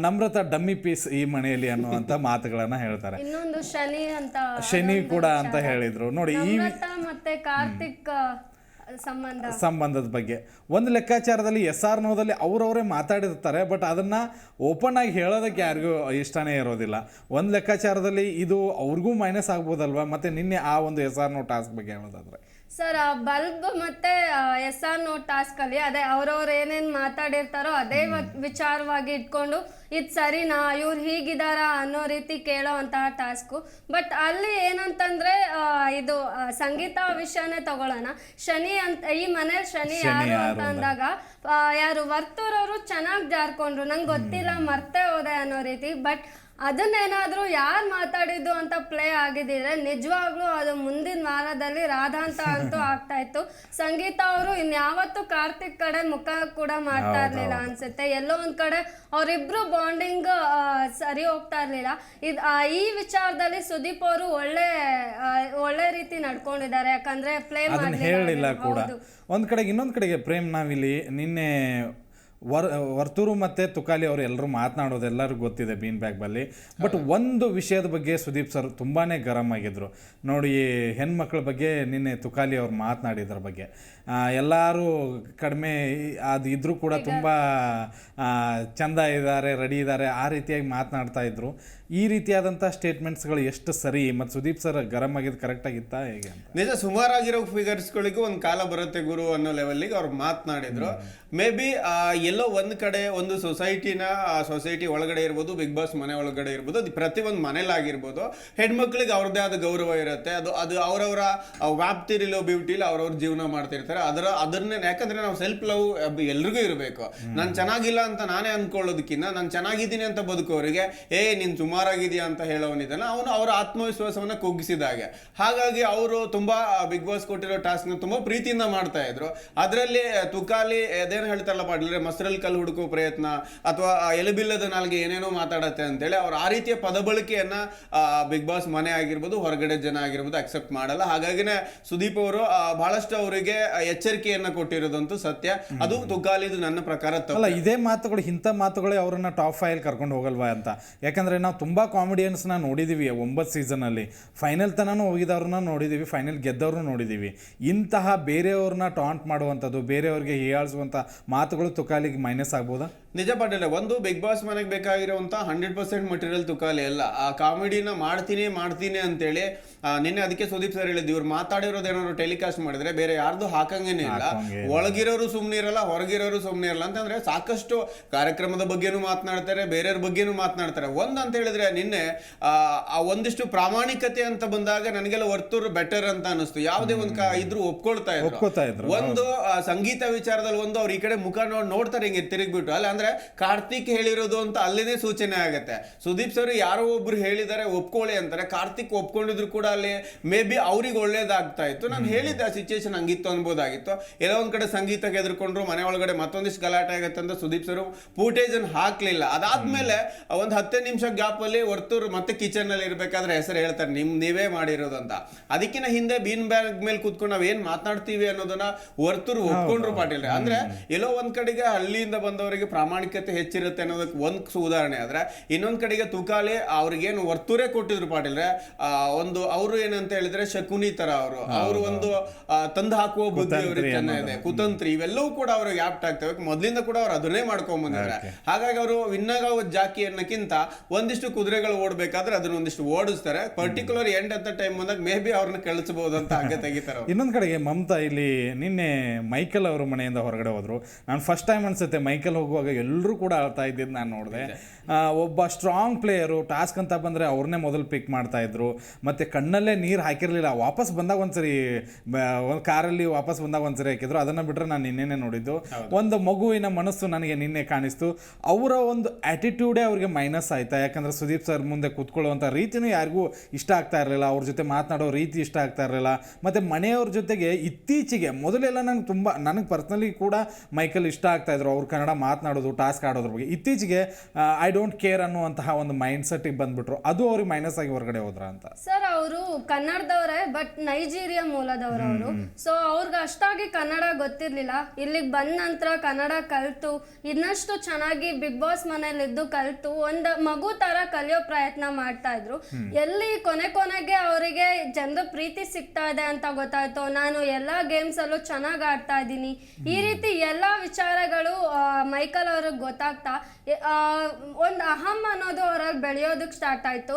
ನಮ್ರತ ಡಮ್ಮಿ ಪೀಸ್ ಈ ಮನೆಯಲ್ಲಿ ಅನ್ನುವಂಥ ಮಾತುಗಳನ್ನ ಹೇಳ್ತಾರೆ. ಇನ್ನೊಂದು ಶನಿ ಅಂತ ಶನಿ ಕೂಡ ಅಂತ. ಹೇಳಿದ್ರು. ನೋಡಿ ಈ ನಮ್ರತಾ ಮತ್ತೆ ಕಾರ್ತಿಕ್ ಸಂಬಂಧ. ಸಂಬಂಧದ ಬಗ್ಗೆ. ಒಂದು ಲೆಕ್ಕಾಚಾರದಲ್ಲಿ ಎಸ್ ಆರ್ ನೋದಲ್ಲಿ ಅವರವರೇ ಮಾತಾಡಿರ್ತಾರೆ ಬಟ್ ಅದನ್ನು ಓಪನ್ ಆಗಿ ಹೇಳೋದಕ್ಕೆ ಯಾರಿಗೂ ಇಷ್ಟನೇ ಇರೋದಿಲ್ಲ. ಒಂದು ಲೆಕ್ಕಾಚಾರದಲ್ಲಿ ಇದು ಅವ್ರಿಗೂ ಮೈನಸ್ ಆಗ್ಬೋದಲ್ವಾ? ಮತ್ತು ನಿನ್ನೆ ಆ ಒಂದು ಎಸ್ ಆರ್ ನೋ ಟಾಸ್ಕ್ ಬಗ್ಗೆ ಹೇಳೋದಾದ್ರೆ. ಸರ್ ಬಲ್ಬ್ ಮತ್ತೆ ಎಸ್ ಆರ್ ನೋ ಟಾಸ್ಕ್ ಅಲ್ಲಿ ಅದೇ ಅವ್ರವ್ರು ಏನೇನ್ ಮಾತಾಡಿರ್ತಾರೋ ಅದೇ ವಿಚಾರವಾಗಿ ಇಟ್ಕೊಂಡು ಇದು ಸರಿನಾ ಇವ್ರು ಹೀಗಿದಾರ ಅನ್ನೋ ರೀತಿ ಕೇಳೋವಂತಹ ಟಾಸ್ಕು. ಬಟ್ ಅಲ್ಲಿ ಏನಂತಂದ್ರೆ ಇದು ಸಂಗೀತ ವಿಷಯನೇ ತಗೊಳ್ಳೋಣ. ಶನಿ ಅಂತ ಈ ಮನೆ ಶನಿ ಯಾರು ಅಂತ. ಅಂದಾಗ ಯಾರು ವರ್ತೂರವರು ಚೆನ್ನಾಗಿ ಜಾರ್ಕೊಂಡ್ರು. ನಂಗೆ ಗೊತ್ತಿಲ್ಲ ಮರ್ತೇ ಹೋದೆ ಅನ್ನೋ ರೀತಿ. ಬಟ್ ಅದನ್ನೇನಾದ್ರೂ ಯಾರು ಮಾತಾಡಿದ್ದು ಅಂತ ಪ್ಲೇ ಆಗಿದ್ದಿದ್ರೆ ನಿಜವಾಗ್ಲೂ ಅದು ಮುಂದಿನ ವಾರದಲ್ಲಿ ರಾಧಾಂತ ಅಂತೂ ಆಗ್ತಾ ಇತ್ತು. ಸಂಗೀತ ಅವರು ಇನ್ಯಾವತ್ತು ಕಾರ್ತಿಕ್ ಕಡೆ ಮುಖ ಕೂಡ ಮಾಡ್ತಾ ಇರ್ಲಿಲ್ಲ ಅನ್ಸುತ್ತೆ. ಎಲ್ಲೋ ಒಂದ್ ಕಡೆ ಅವರಿಬ್ರು ಬಾಂಡಿಂಗ್ ಸರಿ ಹೋಗ್ತಾ ಇರ್ಲಿಲ್ಲ. ಇದ್ ಈ ವಿಚಾರದಲ್ಲಿ ಸುದೀಪ್ ಅವರು ಒಳ್ಳೆ ಒಳ್ಳೆ ರೀತಿ ನಡ್ಕೊಂಡಿದ್ದಾರೆ. ಯಾಕಂದ್ರೆ ಪ್ಲೇ ಮಾಡಿ ಕೂಡ. ಒಂದ್ ಕಡೆಗೆ ಇನ್ನೊಂದ್ ಕಡೆಗೆ ಪ್ರೇಮ್ ನಾವಿಲ್ಲಿ ನಿನ್ನೆ ವರ್ ವರ್ತೂರು ಮತ್ತು ತುಕಾಲಿ ಅವರು ಎಲ್ಲರೂ ಮಾತನಾಡೋದು ಎಲ್ಲರಿಗೂ ಗೊತ್ತಿದೆ ಬೀನ್ ಬ್ಯಾಗ್ ಬಲ್ಲಿ. ಬಟ್ ಒಂದು ವಿಷಯದ ಬಗ್ಗೆ ಸುದೀಪ್ ಸರ್ ತುಂಬಾ ಗರಂ ಆಗಿದ್ರು. ನೋಡಿ ಹೆಣ್ಮಕ್ಳ ಬಗ್ಗೆ ನಿನ್ನೆ ತುಕಾಲಿ ಅವ್ರು ಮಾತನಾಡಿದ್ರ ಬಗ್ಗೆ. ಎಲ್ಲರೂ ಕಡಿಮೆ ಅದು ಇದ್ದರೂ ಕೂಡ ತುಂಬ ಚಂದ ಇದ್ದಾರೆ ರೆಡಿ ಇದ್ದಾರೆ ಆ ರೀತಿಯಾಗಿ ಮಾತನಾಡ್ತಾ ಇದ್ರು. ಈ ರೀತಿಯಾದಂಥ ಸ್ಟೇಟ್ಮೆಂಟ್ಸ್ಗಳು ಎಷ್ಟು ಸರಿ? ಮತ್ತು ಸುದೀಪ್ ಸರ್ ಗರಂ ಆಗಿದ್ದು ಕರೆಕ್ಟಾಗಿತ್ತಾ ಹೇಗೆ ಅಂತ? ನಿಜ ಸುಮಾರಾಗಿರೋ ಫಿಗರ್ಸ್ಗಳಿಗೂ ಒಂದು ಕಾಲ ಬರುತ್ತೆ ಗುರು ಅನ್ನೋ ಲೆವೆಲ್ಗೆ ಅವ್ರು ಮಾತನಾಡಿದ್ರು. ಮೇ ಬಿ ಎಲ್ಲೋ ಒಂದು ಕಡೆ ಒಂದು ಸೊಸೈಟಿನ ಸೊಸೈಟಿ ಒಳಗಡೆ ಇರ್ಬೋದು ಬಿಗ್ ಬಾಸ್ ಮನೆ ಒಳಗಡೆ ಇರ್ಬೋದು ಅದು ಪ್ರತಿಯೊಂದು ಮನೇಲಾಗಿರ್ಬೋದು ಹೆಣ್ಮಕ್ಳಿಗೆ ಅವ್ರದ್ದೇ ಆದ ಗೌರವ ಇರುತ್ತೆ. ಅದು ಅದು ಅವರವರ ವ್ಯಾಪ್ತಿರಿಲೋ ಬ್ಯೂಟಿಲಿ ಅವ್ರವ್ರ ಜೀವನ ಮಾಡ್ತಿರ್ತಾರೆ. ಅದರ ಅದನ್ನೇ ಯಾಕಂದ್ರೆ ನಾವು ಸೆಲ್ಫ್ ಲವ್ ಎಲ್ರಿಗೂ ಇರಬೇಕು. ನಾನು ಚೆನ್ನಾಗಿಲ್ಲ ಅಂತ ನಾನೇ ಅನ್ಕೊಳ್ಳೋದಕ್ಕಿಂತ ನಾನು ಚೆನ್ನಾಗಿದ್ದೀನಿ ಅಂತ ಬದುಕೋರಿಗೆ ಏ, ನೀನ್ ಸುಮಾರಾಗಿದೆಯಾ ಅಂತ ಹೇಳೋನಿದ್ದಾನೆ ಅವನು ಅವರ ಆತ್ಮವಿಶ್ವಾಸವನ್ನ ಕುಗ್ಗಿಸಿದಾಗೆ ಹಾಗಾಗಿ ಅವರು ತುಂಬಾ ಬಿಗ್ ಬಾಸ್ ಕೊಟ್ಟಿರೋ ಟಾಸ್ಕ್ನ ತುಂಬಾ ಪ್ರೀತಿಯಿಂದ ಮಾಡ್ತಾ ಇದ್ರು. ಅದರಲ್ಲಿ ತುಕಾಲಿ ಅದೇನು ಹೇಳ್ತಾರಲ್ಲ ಪಾಟೀಲ್ರೆ ಮೊಸರಲ್ಲಿ ಕಲ್ಲು ಹುಡುಕೋ ಪ್ರಯತ್ನ ಅಥವಾ ಎಲೆಬಿಲ್ಲದ ನಾಲ್ಗೆ ಏನೇನೋ ಮಾತಾಡತ್ತೆ ಅಂತೇಳಿ ಅವ್ರು ಆ ರೀತಿಯ ಪದ ಬಳಕೆಯನ್ನ ಬಿಗ್ ಬಾಸ್ ಮನೆ ಆಗಿರ್ಬೋದು, ಹೊರಗಡೆ ಜನ ಆಗಿರ್ಬೋದು ಅಕ್ಸೆಪ್ಟ್ ಮಾಡಲ್ಲ. ಹಾಗಾಗಿನೇ ಸುದೀಪ್ ಅವರು ಬಹಳಷ್ಟು ಅವರಿಗೆ ಎಚ್ಚರಿಕೆಯನ್ನ ಕೊಟ್ಟಿರೋದಂತೂ ಸತ್ಯ. ಅದು ತುಗಾಲಿದು ನನ್ನ ಪ್ರಕಾರ ತಪ್ಪು. ಅಲ್ಲ ಇದೇ ಮಾತುಗಳು ಇಂಥ ಮಾತುಗಳೇ ಅವರನ್ನ ಟಾಪ್ ಫೈಲ್ ಕರ್ಕೊಂಡು ಹೋಗಲ್ವಾ ಅಂತ. ಯಾಕಂದ್ರೆ ನಾವು ತುಂಬ ಕಾಮಿಡಿಯನ್ಸ್ನ ನೋಡಿದ್ದೀವಿ ಒಂಬತ್ತು ಸೀಸನಲ್ಲಿ ಫೈನಲ್ ತನೂ ಹೋಗಿದವ್ರನ್ನ ನೋಡಿದೀವಿ ಫೈನಲ್ ಗೆದ್ದವ್ರನ್ನ ನೋಡಿದೀವಿ. ಇಂತಹ ಬೇರೆಯವ್ರನ್ನ ಟಾಂಟ್ ಮಾಡುವಂಥದ್ದು ಬೇರೆಯವ್ರಿಗೆ ಹೀಯಾಳಿಸುವಂಥ ಮಾತುಗಳು ತುಕಾಲಿಗೆ ಮೈನಸ್ ಆಗ್ಬೋದಾ? ನಿಜ ಪಾಟೀಲ ಒಂದು ಬಿಗ್ ಬಾಸ್ ಮನೆಗೆ ಬೇಕಾಗಿರುವಂಥ ಹಂಡ್ರೆಡ್ ಪರ್ಸೆಂಟ್ ಮಟೀರಿಯಲ್ ತುಕಾಲಿ ಅಲ್ಲ ಆ ಕಾಮಿಡಿನ ಮಾಡ್ತೀನಿ ಮಾಡ್ತೀನಿ ಅಂತೇಳಿ ನಿನ್ನೆ ಅದಕ್ಕೆ ಸುದೀಪ್ ಸರ್ ಹೇಳಿದ್ದು ಇವ್ರು ಮಾತಾಡಿರೋದು ಏನಾದ್ರು ಟೆಲಿಕಾಸ್ಟ್ ಮಾಡಿದ್ರೆ ಬೇರೆ ಯಾರ್ದು ಹಾಕಂಗೇನೆ ಇಲ್ಲ. ಒಳಗಿರೋರು ಸುಮ್ಮನೆ ಇರಲ್ಲ ಹೊರಗಿರೋರು ಸುಮ್ಮನೆ ಇರಲ್ಲ ಅಂತಂದ್ರೆ ಸಾಕಷ್ಟು ಕಾರ್ಯಕ್ರಮದ ಬಗ್ಗೆನೂ ಮಾತನಾಡ್ತಾರೆ ಬೇರೆಯವ್ರ ಬಗ್ಗೆನೂ ಮಾತನಾಡ್ತಾರೆ. ಒಂದ್ ಅಂತ ಹೇಳಿದ್ರೆ ನಿನ್ನೆ ಆ, ಒಂದಿಷ್ಟು ಪ್ರಾಮಾಣಿಕತೆ ಅಂತ ಬಂದಾಗ ನನಗೆಲ್ಲ ವರ್ತೂರು ಬೆಟರ್ ಅಂತ ಅನಿಸ್ತು ಯಾವುದೇ ಒಂದು ಇದ್ರು ಒಪ್ಕೊಳ್ತಾ ಇದ್ರು. ಇದ್ರು, ಒಂದು ಸಂಗೀತ ವಿಚಾರದಲ್ಲಿ ಒಂದು ಅವ್ರು ಈ ಕಡೆ ಮುಖ ನೋಡಿ ನೋಡ್ತಾರೆ ಹಿಂಗೆ ತಿರುಗಿಬಿಟ್ಟು. ಅಲ್ಲ ಅಂದ್ರೆ ಕಾರ್ತಿಕ್ ಹೇಳಿರೋದು ಅಂತ ಅಲ್ಲಿನೇ ಸೂಚನೆ ಆಗುತ್ತೆ. ಸುದೀಪ್ ಸರ್ ಯಾರೋ ಒಬ್ರು ಹೇಳಿದ್ದಾರೆ ಒಪ್ಕೊಳ್ಳಿ ಅಂತಾರೆ. ಕಾರ್ತಿಕ್ ಒಪ್ಕೊಂಡಿದ್ರು ಕೂಡ ಅಲ್ಲಿ ಮೇ ಬಿ ಅವ್ರಿಗೆ ಒಳ್ಳೇದಾಗ್ತಾ ಇತ್ತು. ನಾನು ಹೇಳಿದ್ದೆ ಆ ಸಿಚುಯೇಷನ್ ಹಂಗಿತ್ತು ಅನ್ಬೋದಾಗಿತ್ತು. ಎಲ್ಲೋ ಒಂದ್ ಕಡೆ ಸಂಗೀತ ಎದುರ್ಕೊಂಡ್ರು ಮನೆ ಒಳಗಡೆ ಮತ್ತೊಂದಿಷ್ಟು ಗಲಾಟೆ ಆಗತ್ತೆ ಅಂತ ಸುದೀಪ್ ಸರ್ ಫೂಟೇಜ್ ಅನ್ನು ಹಾಕ್ಲಿಲ್ಲ. ಅದಾದ್ಮೇಲೆ ಒಂದ್ ಹತ್ತೇ ನಿಮಿಷ ಗ್ಯಾಪ್ ಅಲ್ಲಿ ವರ್ತೂರು ಮತ್ತೆ ಕಿಚನ್ ಅಲ್ಲಿ ಇರ್ಬೇಕಾದ್ರೆ ಹೆಸರು ಹೇಳ್ತಾರೆ ನಿಮ್ ನೀವೇ ಮಾಡಿರೋದು ಅಂತ. ಅದಕ್ಕಿಂತ ಹಿಂದೆ ಬೀನ್ ಬ್ಯಾಗ್ ಮೇಲೆ ಕೂತ್ಕೊಂಡು ನಾವ್ ಏನ್ ಮಾತನಾಡ್ತೀವಿ ಅನ್ನೋದನ್ನ ವರ್ತೂರು ಒಪ್ಕೊಂಡ್ರು ಪಾಟೀಲ್ ಅಂದ್ರೆ ಎಲ್ಲೋ ಒಂದ್ ಕಡೆಗೆ ಹಳ್ಳಿಯಿಂದ ಬಂದವರಿಗೆ ಪ್ರಾಮಾಣಿಕತೆ ಹೆಚ್ಚಿರುತ್ತೆ ಅನ್ನೋದಕ್ಕೆ ಒಂದು ಉದಾಹರಣೆ ಆದ್ರೆ ಇನ್ನೊಂದು ಕಡೆಗೆ ತುಕಾಲಿ ಅವ್ರಿಗೇನು ವರ್ತೂರೇ ಕೊಟ್ಟಿದ್ರು ಪಾಟೀಲ್ರೆ ಒಂದು ಅವರು ಏನಂತ ಹೇಳಿದ್ರೆ ಶಕುನಿ ತರ ಅವರು. ಅವರು ಒಂದು ತಂದು ಹಾಕುವ ಬುದ್ಧಿ ಇದೆ ಕುತಂತ್ರಿ ಇವೆಲ್ಲವೂ ಕೂಡ ಅವ್ರಿಗೆ ಆಪ್ಟ್ ಆಗ್ತವೆ. ಮೊದಲಿಂದ ಕೂಡ ಅವ್ರು ಅದನ್ನೇ ಮಾಡ್ಕೊಂಡ್ ಬಂದಿದ್ದಾರೆ. ಹಾಗಾಗಿ ಅವರು ವಿನ್ನಗ ಜಾಕಿ ಅನ್ನಕ್ಕಿಂತ ಒಂದಿಷ್ಟು ಕುದುರೆಗಳು ಓಡಬೇಕಾದ್ರೆ ಅದನ್ನ ಒಂದಿಷ್ಟು ಓಡಿಸ್ತಾರೆ. ಪರ್ಟಿಕ್ಯುಲರ್ ಎಂಡ್ ಅಂತ ಟೈಮ್ ಬಂದಾಗ ಮೇ ಬಿ ಅವ್ರನ್ನ ಕಳಿಸಬಹುದು ಅಂತ ಹಾಗೆ ತೆಗಿತಾರೆ. ಇನ್ನೊಂದು ಕಡೆಗೆ ಮಮತಾ ಇಲ್ಲಿ ನಿನ್ನೆ ಮೈಕಲ್ ಅವರು ಮನೆಯಿಂದ ಹೊರಗಡೆ ಹೋದ್ರು. ನಾನು ಫಸ್ಟ್ ಟೈಮ್ ಅನ್ಸುತ್ತೆ ಮೈಕಲ್ ಹೋಗುವಾಗ ಎಲ್ಲರೂ ಕೂಡ ಅಳ್ತಾ ಇದ್ದಿದ್ದು ನಾನು ನೋಡಿದೆ. ಒಬ್ಬ ಸ್ಟ್ರಾಂಗ್ ಪ್ಲೇಯರು ಟಾಸ್ಕ್ ಅಂತ ಬಂದರೆ ಅವ್ರನ್ನೇ ಮೊದಲು ಪಿಕ್ ಮಾಡ್ತಾ ಇದ್ರು. ಮತ್ತು ಕಣ್ಣಲ್ಲೇ ನೀರು ಹಾಕಿರಲಿಲ್ಲ. ವಾಪಸ್ ಬಂದಾಗ ಒಂದ್ಸರಿ ಒಂದು ಕಾರಲ್ಲಿ ವಾಪಸ್ ಬಂದಾಗ ಒಂದ್ಸರಿ ಹಾಕಿದ್ರು. ಅದನ್ನು ಬಿಟ್ಟರೆ ನಾನು ನಿನ್ನೆನೆ ನೋಡಿದ್ದು. ಒಂದು ಮಗುವಿನ ಮನಸ್ಸು ನನಗೆ ನಿನ್ನೆ ಕಾಣಿಸ್ತು. ಅವರ ಒಂದು ಆ್ಯಟಿಟ್ಯೂಡೇ ಅವ್ರಿಗೆ ಮೈನಸ್ ಆಯ್ತಾ? ಯಾಕಂದ್ರೆ ಸುದೀಪ್ ಸರ್ ಮುಂದೆ ಕೂತ್ಕೊಳ್ಳುವಂಥ ರೀತಿನೂ ಯಾರಿಗೂ ಇಷ್ಟ ಆಗ್ತಾ ಇರಲಿಲ್ಲ. ಅವ್ರ ಜೊತೆ ಮಾತನಾಡೋ ರೀತಿ ಇಷ್ಟ ಆಗ್ತಾ ಇರಲಿಲ್ಲ. ಮತ್ತು ಮನೆಯವ್ರ ಜೊತೆಗೆ ಇತ್ತೀಚೆಗೆ ಮೊದಲೆಲ್ಲ ನಂಗೆ ತುಂಬ ನನಗೆ ಪರ್ಸ್ನಲಿ ಕೂಡ ಮೈಕಲ್ ಇಷ್ಟ ಆಗ್ತಾಯಿದ್ರು ಅವ್ರು ಕನ್ನಡ ಮಾತನಾಡೋದು ಟಾಸ್ಕ್ ಆಡೋದ್ರ ಬಗ್ಗೆ. ಇತ್ತೀಚೆಗೆ ಐ ಡೋಂಟ್ ಕೇರ್ ಅನ್ನುವಂತಹ ಒಂದು ಮೈಂಡ್ ಸೆಟ್ ಬಂದ್ಬಿಟ್ರು. ಅದು ಅವ್ರಿಗೆ ಮೈನಸ್ ಆಗಿ ಹೊರಗಡೆ ಹೋದ್ರ ಅಂತ. ಸರ್ ಅವರು ಕನ್ನಡದವರೇ ಬಟ್ ನೈಜೀರಿಯಾ ಮೂಲದವರು ಅವರು ಸೊ ಅವ್ರಿಗೆ ಅಷ್ಟಾಗಿ ಕನ್ನಡ ಗೊತ್ತಿರ್ಲಿಲ್ಲ. ಇಲ್ಲಿಗೆ ಬಂದ ನಂತರ ಕನ್ನಡ ಕಲ್ತು ಇನ್ನಷ್ಟು ಚೆನ್ನಾಗಿ ಬಿಗ್ ಬಾಸ್ ಮನೇಲಿ ಇದ್ದು ಕಲ್ತು ಒಂದು ಮಗು ತರ ಕಲಿಯೋ ಪ್ರಯತ್ನ ಮಾಡ್ತಾ ಇದ್ರು. ಎಲ್ಲಿ ಕೊನೆ ಕೊನೆಗೆ ಅವರಿಗೆ ಜನರ ಪ್ರೀತಿ ಸಿಗ್ತಾ ಇದೆ ಅಂತ ಗೊತ್ತಾಯ್ತು. ನಾನು ಎಲ್ಲಾ ಗೇಮ್ಸ್ ಅಲ್ಲೂ ಚೆನ್ನಾಗಿ ಆಡ್ತಾ ಇದ್ದೀನಿ. ಈ ರೀತಿ ಎಲ್ಲಾ ವಿಚಾರಗಳು ಮೈಕಲ್ ಅವ್ರಿಗೆ ಗೊತ್ತಾಗ್ತಾ ಒಂದು ಅಹಂ ಅನ್ನೋದು ಅವ್ರಲ್ಲಿ ಬೆಳೆಯೋದಕ್ಕೆ ಸ್ಟಾರ್ಟ್ ಆಯಿತು.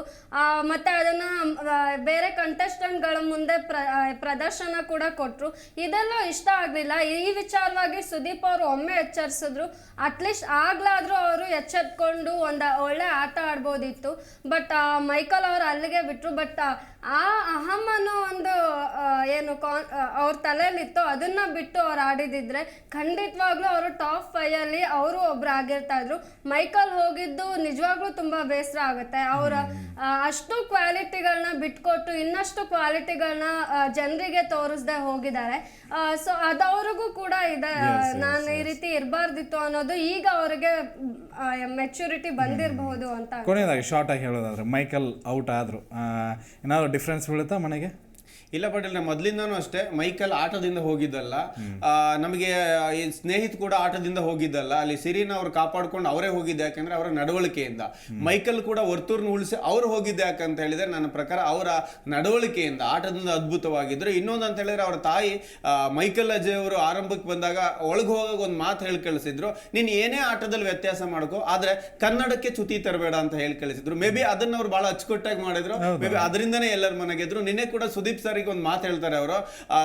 ಮತ್ತು ಅದನ್ನು ಬೇರೆ ಕಂಟೆಸ್ಟೆಂಟ್ಗಳ ಮುಂದೆ ಪ್ರ ಪ್ರದರ್ಶನ ಕೂಡ ಕೊಟ್ಟರು ಇದೆಲ್ಲ ಇಷ್ಟ ಆಗಲಿಲ್ಲ. ಈ ವಿಚಾರವಾಗಿ ಸುದೀಪ್ ಅವರು ಒಮ್ಮೆ ಎಚ್ಚರಿಸಿದ್ರು. ಅಟ್ಲೀಸ್ಟ್ ಆಗ್ಲಾದರೂ ಅವರು ಎಚ್ಚೆತ್ಕೊಂಡು ಒಂದು ಒಳ್ಳೆ ಆಟ ಆಡ್ಬೋದಿತ್ತು. ಬಟ್ ಮೈಕಲ್ ಅವರು ಅಲ್ಲಿಗೆ ಬಿಟ್ಟರು ಬಟ್ ಆ ಅಹಂ ಅನ್ನೋ ಒಂದು ಏನು ಕಾನ್ ಅವ್ರ ತಲೆಯಲ್ಲಿತ್ತು. ಅದನ್ನ ಬಿಟ್ಟು ಅವ್ರು ಆಡಿದಿದ್ರೆ ಖಂಡಿತವಾಗ್ಲೂ ಅವರು ಟಾಪ್ ಫೈಯಲ್ಲಿ ಅವರು ಒಬ್ರು ಆಗಿರ್ತಾ ಇದ್ರು. ಮೈಕಲ್ ಹೋಗಿದ್ದು ನಿಜವಾಗ್ಲೂ ತುಂಬಾ ಬೇಸರ ಆಗುತ್ತೆ. ಅವರ ಅಷ್ಟು ಕ್ವಾಲಿಟಿಗಳನ್ನ ಬಿಟ್ಕೊಟ್ಟು ಇನ್ನಷ್ಟು ಕ್ವಾಲಿಟಿಗಳನ್ನ ಜನರಿಗೆ ತೋರಿಸ್ದೆ ಹೋಗಿದ್ದಾರೆ. ಸೊ ಅದವ್ರಿಗೂ ಕೂಡ ಇದೆ. ನಾನು ಈ ರೀತಿ ಇರಬಾರ್ದಿತ್ತು ಅನ್ನೋದು ಈಗ ಅವರಿಗೆ ಮೆಚುರಿಟಿ ಬಂದಿರಬಹುದು ಅಂತ ಕೊನೆಯದಾಗಿ ಶಾರ್ಟ್ ಆಗಿ ಹೇಳೋದಾದ್ರೆ ಮೈಕಲ್ ಔಟ್ ಆದ್ರು. ಏನಾದ್ರು ಡಿಫ್ರೆನ್ಸ್ ಬೀಳುತ್ತಾ ಮನೆಗೆ? ಇಲ್ಲ ಪಟೇಲ್ ಮೊದಲಿಂದನೂ ಅಷ್ಟೇ ಮೈಕಲ್ ಆಟದಿಂದ ಹೋಗಿದ್ದಲ್ಲ. ಆ, ನಮಗೆ ಈ ಸ್ನೇಹಿತ್ ಕೂಡ ಆಟದಿಂದ ಹೋಗಿದ್ದಲ್ಲ. ಅಲ್ಲಿ ಸಿರಿನ ಅವ್ರು ಕಾಪಾಡ್ಕೊಂಡು ಅವರೇ ಹೋಗಿದ್ದೆ ಯಾಕಂದ್ರೆ ಅವರ ನಡವಳಿಕೆಯಿಂದ. ಮೈಕಲ್ ಕೂಡ ವರ್ತೂರ್ನ ಉಳಿಸಿ ಅವ್ರು ಹೋಗಿದ್ದೆ ಯಾಕಂತ ಹೇಳಿದ್ರೆ ನನ್ನ ಪ್ರಕಾರ ಅವರ ನಡವಳಿಕೆಯಿಂದ ಆಟದಿಂದ ಅದ್ಭುತವಾಗಿದ್ರು. ಇನ್ನೊಂದು ಅಂತ ಹೇಳಿದ್ರೆ ಅವರ ತಾಯಿ ಮೈಕಲ್ ಅಜಯ್ ಅವರು ಆರಂಭಕ್ಕೆ ಬಂದಾಗ ಒಳಗೆ ಹೋಗಾಗ ಒಂದು ಮಾತು ಹೇಳಿ ಕಳಿಸಿದ್ರು. ನೀನು ಏನೇ ಆಟದಲ್ಲಿ ವ್ಯತ್ಯಾಸ ಮಾಡ್ಕೊ ಆದ್ರೆ ಕನ್ನಡಕ್ಕೆ ಚ್ಯುತಿ ತರಬೇಡ ಅಂತ ಹೇಳಿ ಕಳಿಸಿದ್ರು. ಮೇ ಬಿ ಅದನ್ನ ಅವ್ರು ಬಹಳ ಅಚ್ಚುಕಟ್ಟಾಗಿ ಮಾಡಿದ್ರು. ಮೇ ಬಿ ಅದರಿಂದನೇ ಎಲ್ಲರ ಮನೆಗೆದ್ರು. ನಿನ್ನೆ ಕೂಡ ಸುದೀಪ್ ಸರ್ಗೆ ಒಂದು ಮಾತು ಹೇಳ್ತಾರೆ ಅವರು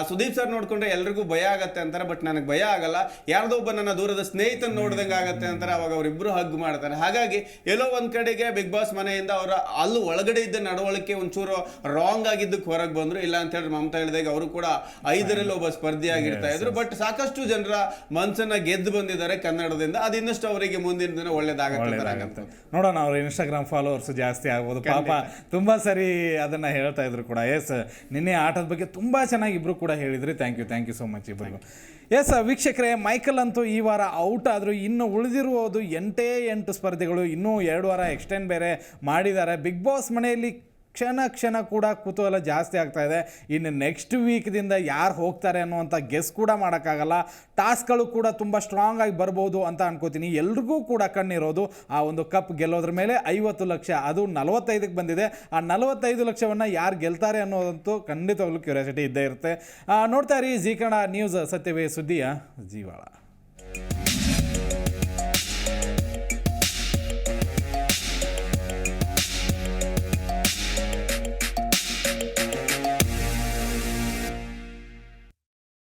ಸುದೀಪ್ ಸರ್ ನೋಡಿಕೊಂಡ್ರೆ ಎಲ್ರಿಗೂ ಭಯ ಆಗತ್ತೆ ಅಂತಾರೆ ಬಟ್ ನನಗೆ ಭಯ ಆಗಲ್ಲ. ಯಾರ್ದೋ ಒಬ್ಬ ನನ್ನ ದೂರದ ಸ್ನೇಹಿತನ ನೋಡ್ದಂಗೆ ಆಗತ್ತೆ ಅಂತಾರೆ ಅವಾಗ ಅವರಿಬ್ಬರು ಹಗ್ ಮಾಡ್ತಾರೆ. ಹಾಗಾಗಿ ಎಲ್ಲೋ ಒಂದ್ ಕಡೆಗೆ ಬಿಗ್ ಬಾಸ್ ಮನೆಯಿಂದ ಅವರ ಅಲ್ಲಿ ಒಳಗಡೆ ಇದ್ದ ನಡವಳಿಕೆ ಒಂಚೂರು ರಾಂಗ್ ಆಗಿದ್ದಕ್ಕೆ ಹೊರಗೆ ಬಂದ್ರು. ಇಲ್ಲ ಅಂತ ಹೇಳಿದ್ರೆ ಮಮತಾ ಹೇಳಿದಾಗ ಅವರು ಕೂಡ ಐದರಲ್ಲಿ ಒಬ್ಬ ಸ್ಪರ್ಧಿಯಾಗಿರ್ತಾ ಇದ್ರು. ಬಟ್ ಸಾಕಷ್ಟು ಜನರ ಮನ್ಸನ್ನ ಗೆದ್ದು ಬಂದಿದ್ದಾರೆ ಕನ್ನಡದಿಂದ. ಅದು ಇನ್ನಷ್ಟು ಅವರಿಗೆ ಮುಂದಿನ ದಿನ ಒಳ್ಳೇದಾಗತ್ತೆ ನೋಡೋಣ ಅವ್ರ ಇನ್ಸ್ಟಾಗ್ರಾಮ್ ಫಾಲೋವರ್ಸ್ ಜಾಸ್ತಿ ಆಗ್ಬೋದು. ಪಾಪ ತುಂಬಾ ಸರಿ ಅದನ್ನ ಹೇಳ್ತಾ ಇದ್ರು ಕೂಡ. ಎಸ್ ನಿನ್ನೆ ಆಟದ ಬಗ್ಗೆ ತುಂಬ ಚೆನ್ನಾಗಿ ಇಬ್ಬರು ಕೂಡ ಹೇಳಿದ್ರಿ. Thank you thank you so much ಇಬ್ರಿಗೂ. ಎಸ್ ವೀಕ್ಷಕರೇ ಮೈಕಲ್ ಅಂತೂ ಈ ವಾರ ಔಟ್ ಆದರೂ ಇನ್ನು ಉಳಿದಿರುವುದು ಎಂಟೇ ಎಂಟು ಸ್ಪರ್ಧಿಗಳು, ಇನ್ನೂ ಎರಡು ವಾರ ಎಕ್ಸ್ಟೆಂಡ್ ಬೇರೆ ಮಾಡಿದ್ದಾರೆ. ಬಿಗ್ ಬಾಸ್ ಮನೆಯಲ್ಲಿ ಕ್ಷಣ ಕ್ಷಣ ಕೂಡ ಕುತೂಹಲ ಜಾಸ್ತಿ ಆಗ್ತಾ ಇದೆ. ಇನ್ನು ನೆಕ್ಸ್ಟ್ ವೀಕ್ದಿಂದ ಯಾರು ಹೋಗ್ತಾರೆ ಅನ್ನುವಂಥ ಗೆಸ್ ಕೂಡ ಮಾಡೋಕ್ಕಾಗಲ್ಲ. ಟಾಸ್ಕ್ಗಳು ಕೂಡ ತುಂಬ ಸ್ಟ್ರಾಂಗ್ ಆಗಿ ಬರ್ಬೋದು ಅಂತ ಅನ್ಕೋತೀನಿ. ಎಲ್ರಿಗೂ ಕೂಡ ಕಣ್ಣಿರೋದು ಆ ಒಂದು ಕಪ್ ಗೆಲ್ಲೋದ್ರ ಮೇಲೆ ಐವತ್ತು ಲಕ್ಷ, ಅದು ನಲವತ್ತೈದಕ್ಕೆ ಬಂದಿದೆ. ಆ ನಲವತ್ತೈದು ಲಕ್ಷವನ್ನು ಯಾರು ಗೆಲ್ತಾರೆ ಅನ್ನೋದಂತೂ ಖಂಡಿತವಾಗ್ಲೂ ಕ್ಯೂರಿಯಾಸಿಟಿ ಇದ್ದೇ ಇರುತ್ತೆ. ನೋಡ್ತಾ ಇರಿ ಜೀ ಕನ್ನಡ ನ್ಯೂಸ್ ಸತ್ಯವೇ ಸುದ್ದಿಯ ಜೀವಾಳ.